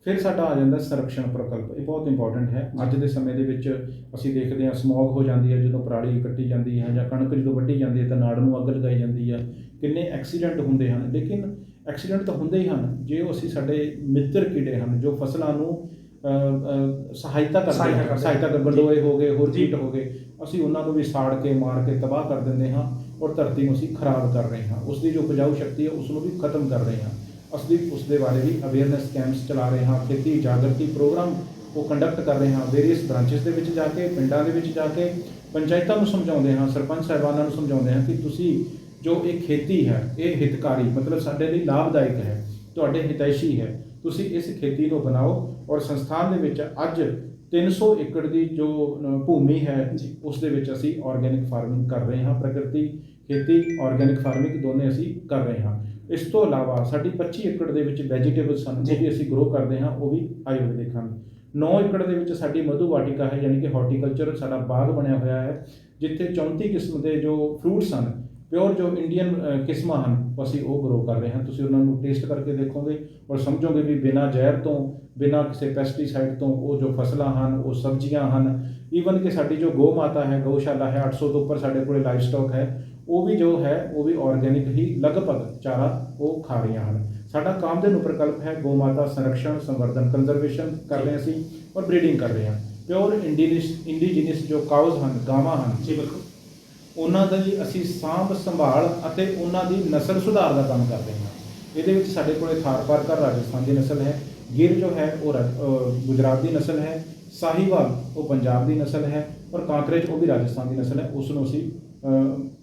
ਫਿਰ ਸਾਡਾ ਆ ਜਾਂਦਾ ਸੰਰਕਸ਼ਣ ਪ੍ਰਕਲਪ ਇਹ ਬਹੁਤ ਇੰਪੋਰਟੈਂਟ ਹੈ। ਅੱਜ ਦੇ ਸਮੇਂ ਦੇ ਵਿੱਚ ਅਸੀਂ ਦੇਖਦੇ ਹਾਂ ਸਮੌਗ ਹੋ ਜਾਂਦੀ ਹੈ ਜਦੋਂ ਪਰਾਲੀ ਕੱਟੀ ਜਾਂਦੀ ਹੈ ਜਾਂ ਕਣਕ ਜਦੋਂ ਵੱਢੀ ਜਾਂਦੀ ਹੈ ਤਾਂ ਨਾੜ ਨੂੰ ਅੱਗ ਲਗਾਈ ਜਾਂਦੀ ਹੈ। ਕਿੰਨੇ ਐਕਸੀਡੈਂਟ ਹੁੰਦੇ ਹਨ। ਲੇਕਿਨ ਐਕਸੀਡੈਂਟ ਤਾਂ ਹੁੰਦੇ ਹੀ ਹਨ ਜੇ ਉਹ ਅਸੀਂ ਸਾਡੇ ਮਿੱਤਰ ਕੀੜੇ ਹਨ ਜੋ ਫਸਲਾਂ ਨੂੰ ਸਹਾਇਤਾ ਕਰਦੇ ਸਹਾਇਤਾ ਹਨ। ਕਰਦੇ ਸਹਾਇਤਾ ਹਨ। ਕਰ ਗੰਡੋਏ ਹੋ ਗਏ ਹੋਰ ਜੀ। ਕੀਟ ਹੋ ਗਏ ਅਸੀਂ ਉਹਨਾਂ ਨੂੰ ਵੀ ਸਾੜ ਕੇ ਮਾਰ ਕੇ ਤਬਾਹ ਕਰ ਦਿੰਦੇ ਹਾਂ ਔਰ ਧਰਤੀ ਨੂੰ ਅਸੀਂ ਖਰਾਬ ਕਰ ਰਹੇ ਹਾਂ। ਉਸ ਦੀ ਜੋ ਉਪਜਾਊ ਸ਼ਕਤੀ ਹੈ ਉਸ ਨੂੰ ਵੀ ਖਤਮ ਕਰ ਰਹੇ ਹਾਂ। ਅਸੀਂ ਉਸ ਦੇ ਬਾਰੇ ਵੀ ਅਵੇਅਰਨੈਸ ਕੈਂਪਸ ਚਲਾ ਰਹੇ ਹਾਂ ਖੇਤੀ ਜਾਗਰਤੀ ਪ੍ਰੋਗਰਾਮ ਉਹ ਕੰਡਕਟ ਕਰ ਰਹੇ ਹਾਂ ਵੇਰੀਅਸ ਬ੍ਰਾਂਚਸ ਦੇ ਵਿੱਚ ਜਾ ਕੇ ਪਿੰਡਾਂ ਦੇ ਵਿੱਚ ਜਾ ਕੇ ਪੰਚਾਇਤਾਂ ਨੂੰ ਸਮਝਾਉਂਦੇ ਹਾਂ ਸਰਪੰਚ ਸਾਹਿਬਾਨਾਂ ਨੂੰ ਸਮਝਾਉਂਦੇ ਹਾਂ ਕਿ ਤੁਸੀਂ ਜੋ ਇਹ ਖੇਤੀ ਹੈ ਇਹ ਹਿਤਕਾਰੀ ਮਤਲਬ ਸਾਡੇ ਲਈ ਲਾਭਦਾਇਕ ਹੈ ਤੁਹਾਡੇ ਹਿਤੈਸ਼ੀ ਹੈ ਤੁਸੀਂ ਇਸ ਖੇਤੀ ਨੂੰ ਬਣਾਓ ਔਰ ਸੰਸਥਾਨ ਦੇ ਵਿੱਚ ਅੱਜ 300 ਏਕੜ ਦੀ ਜੋ ਭੂਮੀ ਹੈ। ਉਸ ਦੇ ਵਿੱਚ ਅਸੀਂ ਆਰਗੈਨਿਕ ਫਾਰਮਿੰਗ ਕਰ ਰਹੇ ਹਾਂ ਪ੍ਰਕਿਰਤੀ ਖੇਤੀ ਆਰਗੈਨਿਕ ਫਾਰਮਿੰਗ ਦੋਨੇ ਅਸੀਂ ਕਰ ਰਹੇ ਹਾਂ ਇਸ ਤੋਂ ਇਲਾਵਾ ਸਾਡੀ 25 ਏਕੜ ਦੇ ਵਿੱਚ ਵੈਜੀਟੇਬਲਸ ਹਨ ਜੀ। ਉਹ ਵੀ ਅਸੀਂ ਗਰੋ ਕਰਦੇ ਹਾਂ ਉਹ ਵੀ ਆਯੁਰਵੈਦਿਕ ਹਨ 9 ਏਕੜ ਦੇ ਵਿੱਚ ਸਾਡੀ ਮਧੂ ਵਾਟਿਕਾ ਹੈ ਯਾਨੀ ਕਿ ਹਾਰਟੀਕਲਚਰ ਸਾਡਾ ਬਾਗ ਬਣਿਆ ਹੋਇਆ ਹੈ ਜਿੱਥੇ 34 ਕਿਸਮ ਦੇ ਜੋ ਫਰੂਟਸ ਹਨ ਪਿਓਰ ਜੋ ਇੰਡੀਅਨ ਕਿਸਮਾਂ ਹਨ ਅਸੀਂ ਉਹ ਗਰੋ ਕਰ ਰਹੇ ਹਾਂ ਤੁਸੀਂ ਉਹਨਾਂ ਨੂੰ ਟੇਸਟ ਕਰਕੇ ਦੇਖੋਗੇ ਔਰ ਸਮਝੋਗੇ ਵੀ ਬਿਨਾਂ ਜ਼ਹਿਰ ਤੋਂ ਬਿਨਾਂ ਕਿਸੇ ਪੈਸਟੀਸਾਈਡ ਤੋਂ ਉਹ ਜੋ ਫਸਲਾਂ ਹਨ ਉਹ ਸਬਜ਼ੀਆਂ ਹਨ ਈਵਨ ਕਿ ਸਾਡੀ ਜੋ ਗੋ ਮਾਤਾ ਹੈ ਗਊਸ਼ਾਲਾ ਹੈ 800 ਤੋਂ ਉੱਪਰ ਸਾਡੇ ਕੋਲੇ ਲਾਈਵ ਸਟਾਕ ਹੈ ਉਹ ਵੀ ਜੋ ਹੈ, ਉਹ ਵੀ ਆਰਗੈਨਿਕ ਹੀ ਲਗਭਗ ਚਾਰਾ ਉਹ ਖਾ ਰਹੀਆਂ ਹਨ। ਸਾਡਾ ਕਾਮਧੇਨੂ ਨੂੰ ਪ੍ਰਕਲਪ ਹੈ ਗੋ ਮਾਤਾ ਸੰਰਕਸ਼ਣ ਸੰਵਰਧਨ ਕੰਜ਼ਰਵੇਸ਼ਨ ਕਰ ਰਹੇ ਹਾਂ ਅਸੀਂ ਔਰ ਬਰੀਡਿੰਗ ਕਰ ਰਹੇ ਹਾਂ। ਪਿਓਰ ਇੰਡੀਨਿਸ ਇੰਡੀਜੀਨਸ ਜੋ ਕਾਊਜ਼ ਹਨ, ਗਾਵਾਂ ਹਨ, ਜੀ ਬਿਲਕੁਲ। ਉਹਨਾਂ ਦੀ ਅਸੀਂ ਸਾਂਭ ਸੰਭਾਲ ਅਤੇ ਉਹਨਾਂ ਦੀ ਨਸਲ ਸੁਧਾਰ ਦਾ ਕੰਮ ਕਰ ਰਹੇ ਹਾਂ। ਇਹਦੇ ਵਿੱਚ ਸਾਡੇ ਕੋਲੇ ਥਾਰਪਾਰਕਰ ਰਾਜਸਥਾਨ ਦੀ ਨਸਲ ਹੈ, ਗਿਰ ਜੋ ਹੈ ਉਹ ਰਾਜ- ਗੁਜਰਾਤ ਦੀ ਨਸਲ ਹੈ, ਸਾਹੀਵਾਲ ਉਹ ਪੰਜਾਬ ਦੀ ਨਸਲ ਹੈ ਔਰ ਕਾਂਕਰੇਜ ਉਹ ਵੀ ਰਾਜਸਥਾਨ ਦੀ ਨਸਲ ਹੈ, ਉਸ ਨੂੰ ਅਸੀਂ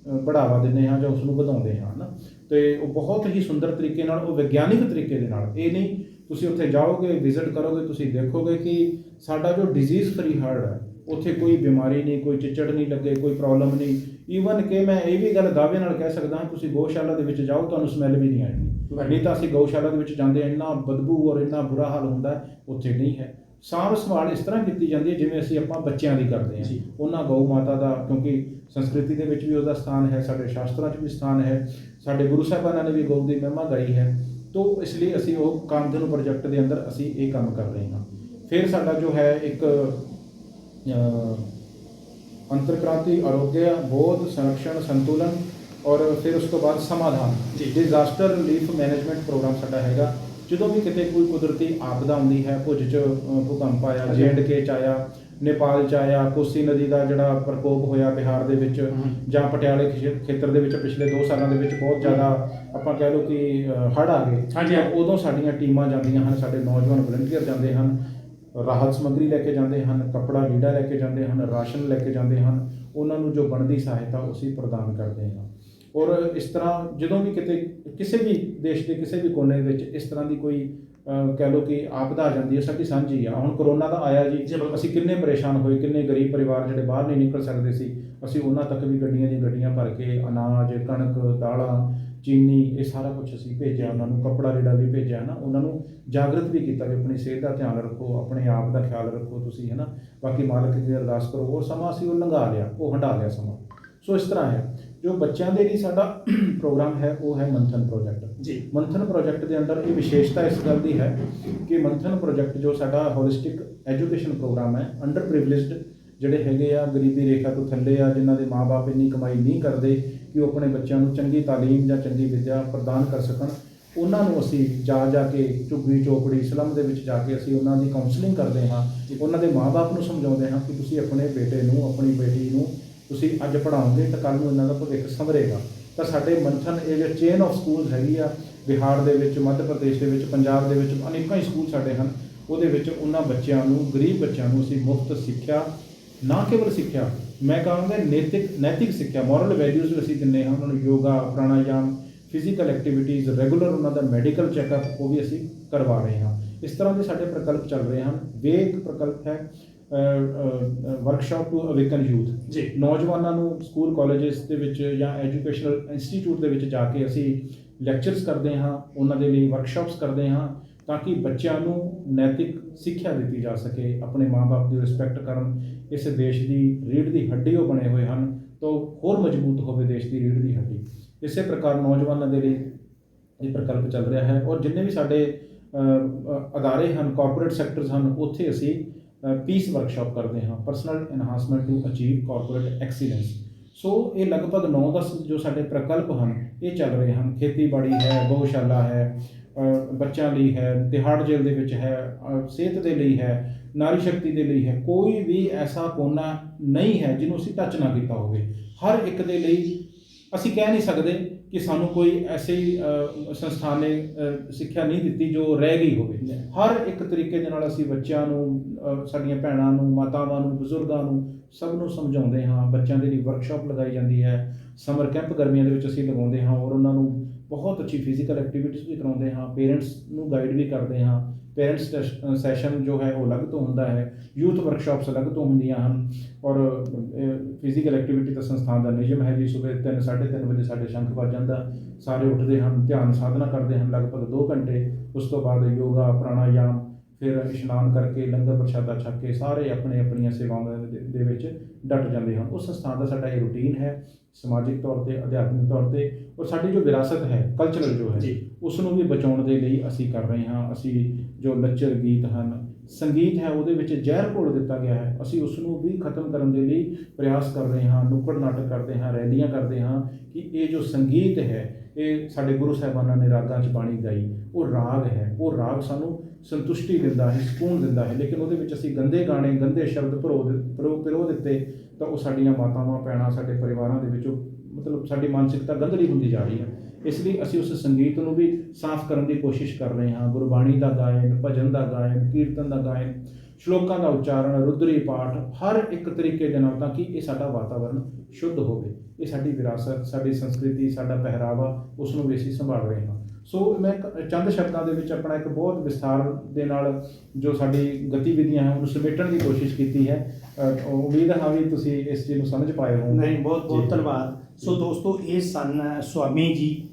ਬੜਾਵਾ ਦਿੰਦੇ ਹਾਂ ਜਾਂ ਉਸ ਨੂੰ ਵਧਾਉਂਦੇ ਹਾਂ ਨਾ ਤੇ ਉਹ ਬਹੁਤ ਹੀ ਸੁੰਦਰ ਤਰੀਕੇ ਨਾਲ ਉਹ ਵਿਗਿਆਨਿਕ ਤਰੀਕੇ ਦੇ ਨਾਲ ਇਹ ਨਹੀਂ ਤੁਸੀਂ ਉੱਥੇ ਜਾਓਗੇ ਵਿਜ਼ਿਟ ਕਰੋਗੇ ਤੁਸੀਂ ਦੇਖੋਗੇ ਕਿ ਸਾਡਾ ਜੋ ਡਿਜ਼ੀਜ਼ ਫਰੀ ਹਾਰਡ ਹੈ ਉੱਥੇ ਕੋਈ ਬਿਮਾਰੀ ਨਹੀਂ ਕੋਈ ਚਿੱਚੜ ਨਹੀਂ ਲੱਗੇ ਕੋਈ ਪ੍ਰੋਬਲਮ ਨਹੀਂ। ਈਵਨ ਕਿ ਮੈਂ ਇਹ ਵੀ ਗੱਲ ਦਾਅਵੇ ਨਾਲ ਕਹਿ ਸਕਦਾ ਹਾਂ ਤੁਸੀਂ ਗਊਸ਼ਾਲਾ ਦੇ ਵਿੱਚ ਜਾਓ ਤੁਹਾਨੂੰ ਸਮੈਲ ਵੀ ਨਹੀਂ ਆਏਗੀ। ਨਹੀਂ ਤਾਂ ਅਸੀਂ ਗਊਸ਼ਾਲਾ ਦੇ ਵਿੱਚ ਜਾਂਦੇ ਇੰਨਾ ਬਦਬੂ ਔਰ ਇੰਨਾ ਬੁਰਾ ਹਾਲ ਹੁੰਦਾ ਉੱਥੇ ਨਹੀਂ ਹੈ। ਸਾਂਭ ਸੰਭਾਲ ਇਸ ਤਰ੍ਹਾਂ ਕੀਤੀ ਜਾਂਦੀ ਹੈ ਜਿਵੇਂ ਅਸੀਂ ਆਪਾਂ ਬੱਚਿਆਂ ਦੀ ਕਰਦੇ ਹਾਂ। ਉਹਨਾਂ ਗਊ ਮਾਤਾ ਦਾ ਕਿਉਂਕਿ ਸੰਸਕ੍ਰਿਤੀ ਦੇ ਵਿੱਚ ਵੀ ਉਹਦਾ ਸਥਾਨ ਹੈ ਸਾਡੇ ਸ਼ਾਸਤਰਾਂ 'ਚ ਵੀ ਸਥਾਨ ਹੈ ਸਾਡੇ ਗੁਰੂ ਸਾਹਿਬਾਨਾਂ ਨੇ ਵੀ ਗਊ ਦੀ ਮਹਿਮਾ ਗਾਈ ਹੈ ਤੋਂ ਇਸ ਲਈ ਅਸੀਂ ਉਹ ਕਾਮਧੇਨੂ ਪ੍ਰੋਜੈਕਟ ਦੇ ਅੰਦਰ ਅਸੀਂ ਇਹ ਕੰਮ ਕਰ ਰਹੇ ਹਾਂ ਫਿਰ ਸਾਡਾ ਜੋ ਹੈ ਇੱਕ ਅੰਤਰਕ੍ਰਾਂਤੀ ਆਰੋਗਿਆ ਬੋਧ ਸੰਰਕਸ਼ਣ ਸੰਤੁਲਨ ਔਰ ਫਿਰ ਉਸ ਤੋਂ ਬਾਅਦ ਸਮਾਧਾਨ ਜੀ। ਡਿਜ਼ਾਸਟਰ ਰਿਲੀਫ ਮੈਨੇਜਮੈਂਟ ਪ੍ਰੋਗਰਾਮ ਸਾਡਾ ਹੈਗਾ ਜਦੋਂ ਵੀ ਕਿਤੇ ਕੋਈ ਕੁਦਰਤੀ ਆਪਦਾ ਆਉਂਦੀ ਹੈ ਭੁੱਜ ਚ ਭੂਕੰਪ ਆਇਆ ਹਾਂਜੀ। ਕੇ ਚ ਆਇਆ ਨੇਪਾਲ ਚ ਆਇਆ ਕੋਸੀ ਨਦੀ ਦਾ ਜਿਹੜਾ ਪ੍ਰਕੋਪ ਹੋਇਆ ਬਿਹਾਰ ਦੇ ਵਿੱਚ। ਜਾਂ ਪਟਿਆਲੇ ਖੇ- ਖੇਤਰ ਦੇ ਵਿੱਚ ਪਿਛਲੇ 2 ਸਾਲਾਂ ਦੇ ਵਿੱਚ ਬਹੁਤ ਜ਼ਿਆਦਾ ਆਪਾਂ ਕਹਿ ਲਓ ਕਿ ਹੜ ਆ ਗਏ ਹਾਂਜੀ, ਹਾਂਜੀ। ਉਦੋਂ ਸਾਡੀਆਂ ਟੀਮਾਂ ਜਾਂਦੀਆਂ ਹਨ ਸਾਡੇ ਨੌਜਵਾਨ ਵਲੰਟੀਅਰ ਜਾਂਦੇ ਹਨ ਰਾਹਤ ਸਮੱਗਰੀ ਲੈ ਕੇ ਜਾਂਦੇ ਹਨ ਕੱਪੜਾ ਲੀੜਾ ਲੈ ਕੇ ਜਾਂਦੇ ਹਨ ਰਾਸ਼ਨ ਲੈ ਕੇ ਜਾਂਦੇ ਹਨ ਉਹਨਾਂ ਨੂੰ ਜੋ ਬਣਦੀ ਸਹਾਇਤਾ ਉਹ ਅਸੀਂ ਪ੍ਰਦਾਨ ਕਰਦੇ ਹਾਂ ਔਰ ਇਸ ਤਰ੍ਹਾਂ ਜਦੋਂ ਵੀ ਕਿਤੇ ਕਿਸੇ ਵੀ ਦੇਸ਼ ਦੇ ਕਿਸੇ ਵੀ ਕੋਨੇ ਵਿੱਚ ਇਸ ਤਰ੍ਹਾਂ ਦੀ ਕੋਈ ਕਹਿ ਲਓ ਕਿ ਆਪਦਾ ਆ ਜਾਂਦੀ ਹੈ ਸਾਡੀ ਸਾਂਝੀ ਆ। ਹੁਣ ਕਰੋਨਾ ਦਾ ਆਇਆ ਜੀ, ਅਸੀਂ ਕਿੰਨੇ ਪਰੇਸ਼ਾਨ ਹੋਏ ਕਿੰਨੇ ਗਰੀਬ ਪਰਿਵਾਰ ਜਿਹੜੇ ਬਾਹਰ ਨਹੀਂ ਨਿਕਲ ਸਕਦੇ ਸੀ ਅਸੀਂ ਉਹਨਾਂ ਤੱਕ ਵੀ ਗੱਡੀਆਂ ਦੀਆਂ ਗੱਡੀਆਂ ਭਰ ਕੇ ਅਨਾਜ ਕਣਕ ਦਾਲਾਂ ਚੀਨੀ ਇਹ ਸਾਰਾ ਕੁਝ ਅਸੀਂ ਭੇਜਿਆ ਉਹਨਾਂ ਨੂੰ ਕੱਪੜਾ ਜਿਹੜਾ ਵੀ ਭੇਜਿਆ ਨਾ ਉਹਨਾਂ ਨੂੰ ਜਾਗਰਤ ਵੀ ਕੀਤਾ ਵੀ ਆਪਣੀ ਸਿਹਤ ਦਾ ਧਿਆਨ ਰੱਖੋ ਆਪਣੇ ਆਪ ਦਾ ਖਿਆਲ ਰੱਖੋ ਤੁਸੀਂ ਹੈ ਨਾ ਬਾਕੀ ਮਾਲਕ ਦੀ ਅਰਦਾਸ ਕਰੋ ਉਹ ਸਮਾਂ ਅਸੀਂ ਉਹ ਲੰਘਾ ਲਿਆ ਉਹ ਹੰਢਾ ਲਿਆ ਸਮਾਂ। ਸੋ ਇਸ ਤਰ੍ਹਾਂ ਹੈ। ਜੋ ਬੱਚਿਆਂ ਦੇ ਲਈ ਸਾਡਾ ਪ੍ਰੋਗਰਾਮ ਹੈ ਉਹ ਹੈ ਮੰਥਨ ਪ੍ਰੋਜੈਕਟ। ਜੀ। ਮੰਥਨ ਪ੍ਰੋਜੈਕਟ ਦੇ ਅੰਦਰ ਇਹ ਵਿਸ਼ੇਸ਼ਤਾ ਇਸ ਗੱਲ ਦੀ ਹੈ ਕਿ ਮੰਥਨ ਪ੍ਰੋਜੈਕਟ ਜੋ ਸਾਡਾ ਹੋਲਿਸਟਿਕ ਐਜੂਕੇਸ਼ਨ ਪ੍ਰੋਗਰਾਮ ਹੈ ਅੰਡਰ ਪ੍ਰਿਵਿਲੇਜਡ ਜਿਹੜੇ ਹੈਗੇ ਆ ਗਰੀਬੀ ਰੇਖਾ ਤੋਂ ਥੱਲੇ ਆ ਜਿਨ੍ਹਾਂ ਦੇ ਮਾਪੇ ਇੰਨੀ ਕਮਾਈ ਨਹੀਂ ਕਰਦੇ ਕਿ ਉਹ ਆਪਣੇ ਬੱਚਿਆਂ ਨੂੰ ਚੰਗੀ ਤਾਲੀਮ ਜਾਂ ਚੰਗੀ ਵਿੱਦਿਆ ਪ੍ਰਦਾਨ ਕਰ ਸਕਣ ਉਹਨਾਂ ਨੂੰ ਅਸੀਂ ਜਾ ਜਾ ਕੇ ਝੁੱਗੀ ਚੋਪੜੀ ਸਲਮ ਦੇ ਵਿੱਚ ਜਾ ਕੇ ਅਸੀਂ ਉਹਨਾਂ ਦੀ ਕਾਉਂਸਲਿੰਗ ਕਰਦੇ ਹਾਂ। ਉਹਨਾਂ ਦੇ ਮਾਪੇ ਨੂੰ ਸਮਝਾਉਂਦੇ ਹਾਂ ਕਿ ਤੁਸੀਂ ਆਪਣੇ ਬੇਟੇ ਨੂੰ ਆਪਣੀ ਬੇਟੀ ਨੂੰ ਤੁਸੀਂ ਅੱਜ ਪੜ੍ਹਾਓਗੇ ਤਾਂ ਕੱਲ ਨੂੰ ਇਹਨਾਂ ਦਾ ਭਵਿੱਖ ਸੰਭਰੇਗਾ ਤਾਂ ਸਾਡੇ ਮੰਥਨ ਇਹ ਜੋ ਚੇਨ ਆਫ ਸਕੂਲਸ ਹੈਗੀ ਆ, ਬਿਹਾਰ ਦੇ ਵਿੱਚ, ਮੱਧ ਪ੍ਰਦੇਸ਼ ਦੇ ਵਿੱਚ, ਪੰਜਾਬ ਦੇ ਵਿੱਚ ਅਨੇਕਾਂ ਹੀ ਸਕੂਲ ਸਾਡੇ ਹਨ। ਉਹਦੇ ਵਿੱਚ ਉਹਨਾਂ ਬੱਚਿਆਂ ਨੂੰ, ਗਰੀਬ ਬੱਚਿਆਂ ਨੂੰ ਅਸੀਂ ਮੁਫਤ ਸਿੱਖਿਆ, ਨਾ ਕੇਵਲ ਸਿੱਖਿਆ, ਮੈਂ ਕਹਾਂਗਾ ਨੈਤਿਕ ਨੈਤਿਕ ਸਿੱਖਿਆ ਮੋਰਲ ਵੈਲਿਊਜ਼ ਵੀ ਅਸੀਂ ਦਿੰਦੇ ਹਾਂ, ਉਹਨਾਂ ਨੂੰ yoga, pranayama physical activities regular ਉਹਨਾਂ ਦਾ ਮੈਡੀਕਲ ਚੈੱਕਅਪ ਉਹ ਵੀ ਅਸੀਂ ਕਰਵਾ ਰਹੇ ਹਾਂ। ਇਸ ਤਰ੍ਹਾਂ ਦੇ ਸਾਡੇ ਪ੍ਰਕਲਪ ਚੱਲ ਰਹੇ ਹਨ। ਵੇਗ ਪ੍ਰਕਲਪ ਹੈ ਵਰਕਸ਼ਾਪ ਟੂ ਅਵੇਕਨ ਯੂਥ ਜੀ। ਨੌਜਵਾਨਾਂ ਨੂੰ ਸਕੂਲ ਕਾਲਜਸ ਦੇ ਵਿੱਚ ਜਾਂ ਐਜੂਕੇਸ਼ਨਲ ਇੰਸਟੀਚਿਊਟ ਦੇ ਵਿੱਚ ਜਾ ਕੇ ਅਸੀਂ ਲੈਕਚਰਸ ਕਰਦੇ ਹਾਂ ਉਹਨਾਂ ਦੇ ਲਈ ਵਰਕਸ਼ਾਪਸ ਕਰਦੇ ਹਾਂ ਤਾਂ ਕਿ ਬੱਚਿਆਂ ਨੂੰ ਨੈਤਿਕ ਸਿੱਖਿਆ ਦਿੱਤੀ ਜਾ ਸਕੇ ਆਪਣੇ ਮਾਪੇ ਦੀ ਰਿਸਪੈਕਟ ਕਰਨ ਇਸ ਦੇਸ਼ ਦੀ ਰੀੜ੍ਹ ਦੀ ਹੱਡੀ ਉਹ ਬਣੇ ਹੋਏ ਹਨ ਤਾਂ ਹੋਰ ਮਜ਼ਬੂਤ ਹੋਵੇ ਦੇਸ਼ ਦੀ ਰੀੜ੍ਹ ਦੀ ਹੱਡੀ। ਇਸੇ ਪ੍ਰਕਾਰ ਨੌਜਵਾਨਾਂ ਦੇ ਲਈ ਇਹ ਪ੍ਰਕਲਪ ਚੱਲ ਰਿਹਾ ਹੈ ਔਰ ਜਿੰਨੇ ਵੀ ਸਾਡੇ ਅਦਾਰੇ ਹਨ ਕਾਰਪੋਰੇਟ ਸੈਕਟਰਸ ਹਨ ਉੱਥੇ ਅਸੀਂ ਪੀਸ ਵਰਕਸ਼ਾਪ ਕਰਦੇ ਹਾਂ personal enhancement to achieve corporate excellence so ਇਹ ਲਗਭਗ 9-10 ਜੋ ਸਾਡੇ ਪ੍ਰਕਲਪ ਹਨ, ਇਹ ਚੱਲ ਰਹੇ ਹਨ। ਖੇਤੀਬਾੜੀ ਹੈ, ਗਊਸ਼ਾਲਾ ਹੈ ਬੱਚਿਆਂ ਲਈ ਹੈ ਤਿਹਾੜ ਜੇਲ੍ਹ ਦੇ ਵਿੱਚ ਹੈ ਸਿਹਤ ਦੇ ਲਈ ਹੈ, ਨਾਰੀ ਸ਼ਕਤੀ ਦੇ ਲਈ ਹੈ। ਕੋਈ ਵੀ ਐਸਾ ਕੋਨਾ ਨਹੀਂ ਹੈ ਜਿਹਨੂੰ ਅਸੀਂ ਟੱਚ ਨਾ ਕੀਤਾ ਹੋਵੇ। ਹਰ ਇੱਕ ਦੇ ਲਈ ਅਸੀਂ ਕਹਿ ਨਹੀਂ ਸਕਦੇ ਕਿ ਸਾਨੂੰ ਕੋਈ ਐਸੀ ਸੰਸਥਾ ਨੇ ਸਿੱਖਿਆ ਨਹੀਂ ਦਿੱਤੀ ਜੋ ਰਹਿ ਗਈ ਹੋਵੇ। ਹਰ ਇੱਕ ਤਰੀਕੇ ਦੇ ਨਾਲ ਅਸੀਂ ਬੱਚਿਆਂ ਨੂੰ ਸਾਡੀਆਂ ਭੈਣਾਂ ਨੂੰ ਮਾਤਾਵਾਂ ਨੂੰ ਬਜ਼ੁਰਗਾਂ ਨੂੰ ਸਭ ਨੂੰ ਸਮਝਾਉਂਦੇ ਹਾਂ। ਬੱਚਿਆਂ ਦੇ ਲਈ ਵਰਕਸ਼ਾਪ ਲਗਾਈ ਜਾਂਦੀ ਹੈ। ਸਮਰ ਕੈਂਪ ਗਰਮੀਆਂ ਦੇ ਵਿੱਚ ਅਸੀਂ ਲਗਾਉਂਦੇ ਹਾਂ ਔਰ ਉਹਨਾਂ ਨੂੰ ਬਹੁਤ ਅੱਛੀ ਫਿਜ਼ੀਕਲ ਐਕਟੀਵਿਟੀਜ਼ ਵੀ ਕਰਾਉਂਦੇ ਹਾਂ। ਪੇਰੈਂਟਸ ਨੂੰ ਗਾਈਡ ਵੀ ਕਰਦੇ ਹਾਂ। ਪੇਰੈਂਟਸ ਸੈਸ਼ਨ ਜੋ ਹੈ ਉਹ ਅਲੱਗ ਤੋਂ ਹੁੰਦਾ ਹੈ, ਯੂਥ ਵਰਕਸ਼ਾਪਸ ਅਲੱਗ ਤੋਂ ਹੁੰਦੀਆਂ ਹਨ ਔਰ ਫਿਜ਼ੀਕਲ ਐਕਟੀਵਿਟੀ ਤਾਂ ਸੰਸਥਾਨ ਦਾ ਨਿਯਮ ਹੈ ਜੀ, ਸਵੇਰ 3 3:30 ਵਜੇ ਸਾਡੇ ਸ਼ੰਖ ਵੱਜ ਜਾਂਦਾ, ਸਾਰੇ ਉੱਠਦੇ ਹਨ, ਧਿਆਨ ਸਾਧਨਾ ਕਰਦੇ ਹਨ ਲਗਭਗ 2 ਘੰਟੇ, ਉਸ ਤੋਂ ਬਾਅਦ ਯੋਗਾ, ਪ੍ਰਾਣਾਯਾਮ, ਫਿਰ ਇਸ਼ਨਾਨ ਕਰਕੇ ਲੰਗਰ ਪ੍ਰਸ਼ਾਦਾ ਛਕ ਕੇ ਸਾਰੇ ਆਪਣੇ ਆਪਣੀਆਂ ਸੇਵਾਵਾਂ ਦੇ ਵਿੱਚ ਡਟ ਜਾਂਦੇ ਹਨ। ਉਸ ਸੰਸਥਾਨ ਦਾ ਸਾਡਾ ਇਹ ਰੂਟੀਨ ਹੈ ਸਮਾਜਿਕ ਤੌਰ ਤੇ ਅਧਿਆਤਮਿਕ ਤੌਰ ਤੇ ਔਰ ਸਾਡੀ ਜੋ ਵਿਰਾਸਤ ਹੈ ਕਲਚਰਲ ਜੋ ਹੈ। ਉਸ ਨੂੰ ਵੀ ਬਚਾਉਣ ਦੇ ਲਈ ਅਸੀਂ ਕਰ ਰਹੇ ਹਾਂ। ਅਸੀਂ ਜੋ ਲੱਚਰ ਗੀਤ ਹਨ ਸੰਗੀਤ ਹੈ ਉਹਦੇ ਵਿੱਚ ਜ਼ਹਿਰ ਘੋਲ ਦਿੱਤਾ ਗਿਆ ਹੈ। ਅਸੀਂ ਉਸ ਨੂੰ ਵੀ ਖਤਮ ਕਰਨ ਦੇ ਲਈ ਪ੍ਰਯਾਸ ਕਰ ਰਹੇ ਹਾਂ ਨੁੱਕੜ ਨਾਟਕ ਕਰਦੇ ਹਾਂ ਰੈਲੀਆਂ ਕਰਦੇ ਹਾਂ ਕਿ ਇਹ ਜੋ ਸੰਗੀਤ ਹੈ ਇਹ ਸਾਡੇ ਗੁਰੂ ਸਾਹਿਬਾਨਾਂ ਨੇ ਰਾਗਾਂ 'ਚ ਬਾਣੀ ਗਾਈ ਉਹ ਰਾਗ ਹੈ। ਉਹ ਰਾਗ ਸਾਨੂੰ ਸੰਤੁਸ਼ਟੀ ਦਿੰਦਾ ਹੈ ਸਕੂਨ ਦਿੰਦਾ ਹੈ। ਲੇਕਿਨ ਉਹਦੇ ਵਿੱਚ ਅਸੀਂ ਗੰਦੇ ਗਾਣੇ ਗੰਦੇ ਸ਼ਬਦ ਭਰੋ ਭਰੋ ਪਿਰੋ ਦਿੱਤੇ ਤਾਂ ਉਹ ਸਾਡੀਆਂ ਮਾਤਾਵਾਂ, ਭੈਣਾਂ ਸਾਡੇ ਪਰਿਵਾਰਾਂ ਦੇ ਵਿੱਚੋਂ ਮਤਲਬ ਸਾਡੀ ਮਾਨਸਿਕਤਾ ਗੰਦਲੀ ਹੁੰਦੀ ਜਾ ਰਹੀ ਹੈ। ਇਸ ਲਈ ਅਸੀਂ ਉਸ ਸੰਗੀਤ ਨੂੰ ਵੀ ਸਾਫ਼ ਕਰਨ ਦੀ ਕੋਸ਼ਿਸ਼ ਕਰ ਰਹੇ ਹਾਂ। ਗੁਰਬਾਣੀ ਦਾ ਗਾਇਨ, ਭਜਨ ਦਾ ਗਾਇਨ, ਕੀਰਤਨ ਦਾ ਗਾਇਨ, ਸ਼ਲੋਕਾਂ ਦਾ ਉਚਾਰਨ ਰੁਦਰੀ ਪਾਠ, ਹਰ ਇੱਕ ਤਰੀਕੇ ਦੇ ਨਾਲ ਤਾਂ ਕਿ ਇਹ ਸਾਡਾ ਵਾਤਾਵਰਣ ਸ਼ੁੱਧ ਹੋਵੇ। ਇਹ ਸਾਡੀ ਵਿਰਾਸਤ, ਸਾਡੀ ਸੰਸਕ੍ਰਿਤੀ, ਸਾਡਾ ਪਹਿਰਾਵਾ, ਉਸ ਨੂੰ ਵੀ ਅਸੀਂ ਸੰਭਾਲ ਰਹੇ ਹਾਂ। ਸੋ ਮੈਂ ਚੰਦ ਸ਼ਬਦਾਂ ਦੇ ਵਿੱਚ ਆਪਣਾ ਇੱਕ ਬਹੁਤ ਵਿਸਥਾਰ ਦੇ ਨਾਲ ਜੋ ਸਾਡੀ ਗਤੀਵਿਧੀਆਂ ਹਨ ਉਹਨੂੰ ਸਮੇਟਣ ਦੀ ਕੋਸ਼ਿਸ਼ ਕੀਤੀ ਹੈ। ਉਮੀਦ ਹੈ ਵੀ ਤੁਸੀਂ ਇਸ ਚੀਜ਼ ਨੂੰ ਸਮਝ ਪਾਏ ਹੋ ਨਹੀਂ ਬਹੁਤ ਬਹੁਤ ਧੰਨਵਾਦ। ਸੋ ਦੋਸਤੋ ਇਹ ਸਨ ਸੁਆਮੀ ਜੀ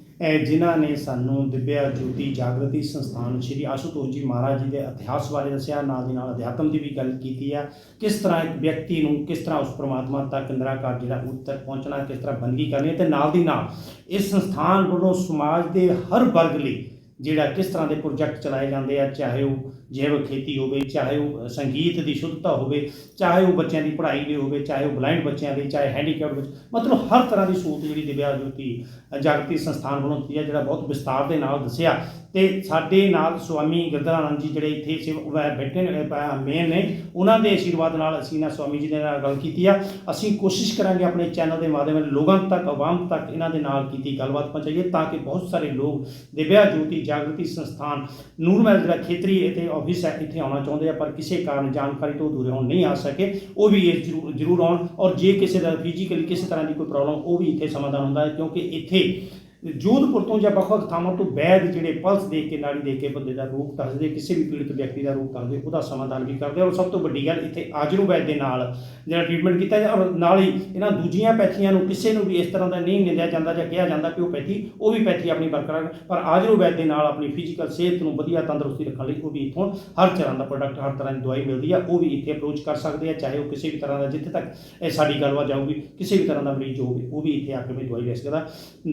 ਜਿਨ੍ਹਾਂ ਨੇ ਸਾਨੂੰ ਦਿਵਿਆ ਜੋਤੀ ਜਾਗਰਤੀ ਸੰਸਥਾਨ ਸ਼੍ਰੀ ਆਸ਼ੂਤੋਸ਼ ਜੀ ਮਹਾਰਾਜ ਜੀ ਦੇ ਇਤਿਹਾਸ ਬਾਰੇ ਦੱਸਿਆ, ਨਾਲ ਦੀ ਨਾਲ ਅਧਿਆਤਮ ਦੀ ਵੀ ਗੱਲ ਕੀਤੀ ਆ। ਕਿਸ ਤਰ੍ਹਾਂ ਇੱਕ ਵਿਅਕਤੀ ਨੂੰ ਕਿਸ ਤਰ੍ਹਾਂ ਉਸ ਪ੍ਰਮਾਤਮਾ ਤੱਕ ਨਿਰਾਕਾਰ ਜਿਹੜਾ ਉੱਤਰ ਪਹੁੰਚਣਾ, ਕਿਸ ਤਰ੍ਹਾਂ ਬੰਦਗੀ ਕਰਨੀ ਹੈ ਤੇ ਨਾਲ ਦੀ ਨਾਲ ਇਸ ਸੰਸਥਾਨ ਵੱਲੋਂ ਸਮਾਜ ਦੇ ਹਰ ਵਰਗ ਲਈ ਜਿਹੜਾ ਕਿਸ ਤਰ੍ਹਾਂ ਦੇ ਪ੍ਰੋਜੈਕਟ ਚਲਾਏ ਜਾਂਦੇ ਆ, ਚਾਹੇ ਉਹ ਜੈਵਿਕ ਖੇਤੀ ਹੋਵੇ, ਚਾਹੇ ਉਹ ਸੰਗੀਤ ਦੀ ਸ਼ੁੱਧਤਾ ਹੋਵੇ, ਚਾਹੇ ਉਹ ਬੱਚਿਆਂ ਦੀ ਪੜ੍ਹਾਈ ਲਈ ਹੋਵੇ, ਚਾਹੇ ਉਹ ਬਲਾਈਂਡ ਬੱਚਿਆਂ ਲਈ, ਚਾਹੇ ਹੈਂਡੀਕੈਪ ਵਿੱਚ ਮਤਲਬ ਹਰ ਤਰ੍ਹਾਂ ਦੀ ਸਹੂਲਤ ਜਿਹੜੀ ਦਿਵਿਆ ਜੋਤੀ ਜਾਗਰਤੀ ਸੰਸਥਾਨ ਵੱਲੋਂ ਦਿੱਤੀ ਹੈ, ਜਿਹੜਾ ਬਹੁਤ ਵਿਸਤਾਰ ਦੇ ਨਾਲ ਦੱਸਿਆ। ਤੇ ਸਾਡੇ ਨਾਲ ਸਵਾਮੀ ਗਰਦਾਨੰਦ ਜੀ ਜਿਹੜੇ ਇੱਥੇ ਸੇਵ ਬੈਠੇ ਨੇ ਮੇਨ ਨੇ, ਉਹਨਾਂ ਦੇ ਆਸ਼ੀਰਵਾਦ ਨਾਲ ਅਸੀਂ ਨਾ ਸਵਾਮੀ ਜੀ ਦੇ ਨਾਲ ਗੱਲ ਕੀਤੀ ਆ। ਅਸੀਂ ਕੋਸ਼ਿਸ਼ ਕਰਾਂਗੇ ਆਪਣੇ ਚੈਨਲ ਦੇ ਮਾਧਿਅਮ ਨਾਲ ਲੋਕਾਂ ਤੱਕ, ਆਵਾਮ ਤੱਕ ਇਹਨਾਂ ਦੇ ਨਾਲ ਕੀਤੀ ਗੱਲਬਾਤ ਪਹੁੰਚਾਈਏ, ਤਾਂ ਕਿ ਬਹੁਤ ਸਾਰੇ ਲੋਕ ਦਿਵਿਆ ਜੋਤੀ ਜਾਗਰਤੀ ਸੰਸਥਾਨ ਨੂਰਮਹਿਲ ਜਿਹੜਾ ਖੇਤਰੀ ਇੱਥੇ ਆਫਿਸ ਹੈ ਇੱਥੇ ਆਉਣਾ ਚਾਹੁੰਦੇ ਆ, ਪਰ ਕਿਸੇ ਕਾਰਨ ਜਾਣਕਾਰੀ ਤੋਂ ਦੂਰ ਹੋਣ ਨਹੀਂ ਆ ਸਕੇ, ਉਹ ਵੀ ਇਹ ਜ਼ਰੂਰ ਜ਼ਰੂਰ ਆਉਣ। ਔਰ ਜੇ ਕਿਸੇ ਦਾ ਫਿਜ਼ੀਕਲੀ ਕਿਸੇ ਤਰ੍ਹਾਂ ਦੀ ਕੋਈ ਪ੍ਰੋਬਲਮ ਉਹ ਵੀ ਇੱਥੇ ਸਮਾਧਾਨ ਹੁੰਦਾ ਹੈ, ਕਿਉਂਕਿ ਇੱਥੇ ਜੋਧਪੁਰ ਤੋਂ ਜਾਂ ਵੱਖ-ਵੱਖ ਥਾਵਾਂ ਤੋਂ ਵੈਦ ਜਿਹੜੇ ਪਲਸ ਦੇਖ ਕੇ, ਨਾੜੀ ਦੇਖ ਕੇ ਬੰਦੇ ਦਾ ਰੋਗ ਦੱਸਦੇ ਕਿਸੇ ਵੀ ਪੀੜਤ ਵਿਅਕਤੀ ਦਾ ਰੋਗ ਦੱਸਦੇ ਉਹਦਾ ਸਮਾਧਾਨ ਵੀ ਕਰਦੇ ਔਰ ਸਭ ਤੋਂ ਵੱਡੀ ਗੱਲ ਇੱਥੇ ਆਜਰੂ ਵੈਦ ਦੇ ਨਾਲ ਜਿਹੜਾ ਟ੍ਰੀਟਮੈਂਟ ਕੀਤਾ ਜਾਂਦਾ ਔਰ ਨਾਲ ਹੀ ਇਹਨਾਂ ਦੂਜੀਆਂ ਪੈਥੀਆਂ ਨੂੰ ਕਿਸੇ ਨੂੰ ਵੀ ਇਸ ਤਰ੍ਹਾਂ ਦਾ ਨਹੀਂ ਨਿੰਦਿਆ ਜਾਂਦਾ ਜਾਂ ਕਿਹਾ ਜਾਂਦਾ ਕਿ ਉਹ ਪੈਥੀ, ਉਹ ਵੀ ਪੈਥੀ ਆਪਣੀ ਬਰਕਰਾਰ ਪਰ ਆਜਰੂ ਵੈਦ ਦੇ ਨਾਲ ਆਪਣੀ ਫਿਜ਼ੀਕਲ ਸਿਹਤ ਨੂੰ ਵਧੀਆ ਤੰਦਰੁਸਤੀ ਰੱਖਣ ਲਈ ਉਹ ਵੀ ਇੱਥੋਂ ਹਰ ਤਰ੍ਹਾਂ ਦਾ ਪ੍ਰੋਡਕਟ ਹਰ ਤਰ੍ਹਾਂ ਦੀ ਦਵਾਈ ਮਿਲਦੀ ਆ, ਉਹ ਵੀ ਇੱਥੇ ਅਪਰੋਚ ਕਰ ਸਕਦੇ ਆ। ਚਾਹੇ ਉਹ ਕਿਸੇ ਵੀ ਤਰ੍ਹਾਂ ਦਾ ਜਿੱਥੇ ਤੱਕ ਇਹ ਸਾਡੀ ਗੱਲਬਾਤ ਜਾਊਗੀ, ਕਿਸੇ ਵੀ ਤਰ੍ਹਾਂ ਦਾ ਮਰੀਜ਼ ਹੋਵੇ, ਉਹ ਵੀ ਇੱਥੇ ਆ ਕੇ ਆਪਣੀ ਦਵਾਈ ਲੈ ਸਕਦਾ।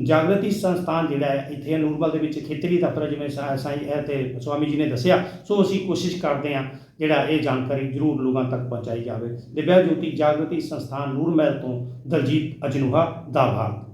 ਜਾਗਰਤੀ ਸੰਸਥਾਨ ਜਿਹੜਾ ਹੈ, ਇੱਥੇ ਨੂਰਮਲ ਦੇ ਵਿੱਚ ਖੇਤਰੀ ਦਫ਼ਤਰ ਜਿਵੇਂ ਸਾ- ਸਾਈਂ ਤੇ ਸਵਾਮੀ ਜੀ ਨੇ ਦੱਸਿਆ। ਸੋ ਅਸੀਂ ਕੋਸ਼ਿਸ਼ ਕਰਦੇ ਹਾਂ ਜਿਹੜਾ ਇਹ ਜਾਣਕਾਰੀ ਜ਼ਰੂਰ ਲੋਕਾਂ ਤੱਕ ਪਹੁੰਚਾਈ ਜਾਵੇ। ਦਿਵਿਆ ਜੋਤੀ ਜਾਗਰਤੀ ਸੰਸਥਾਨ ਨੂਰਮਹਿਲ ਤੋਂ ਦਲਜੀਤ ਅਜਨੂਹਾ ਦਾ ਭਾਗ।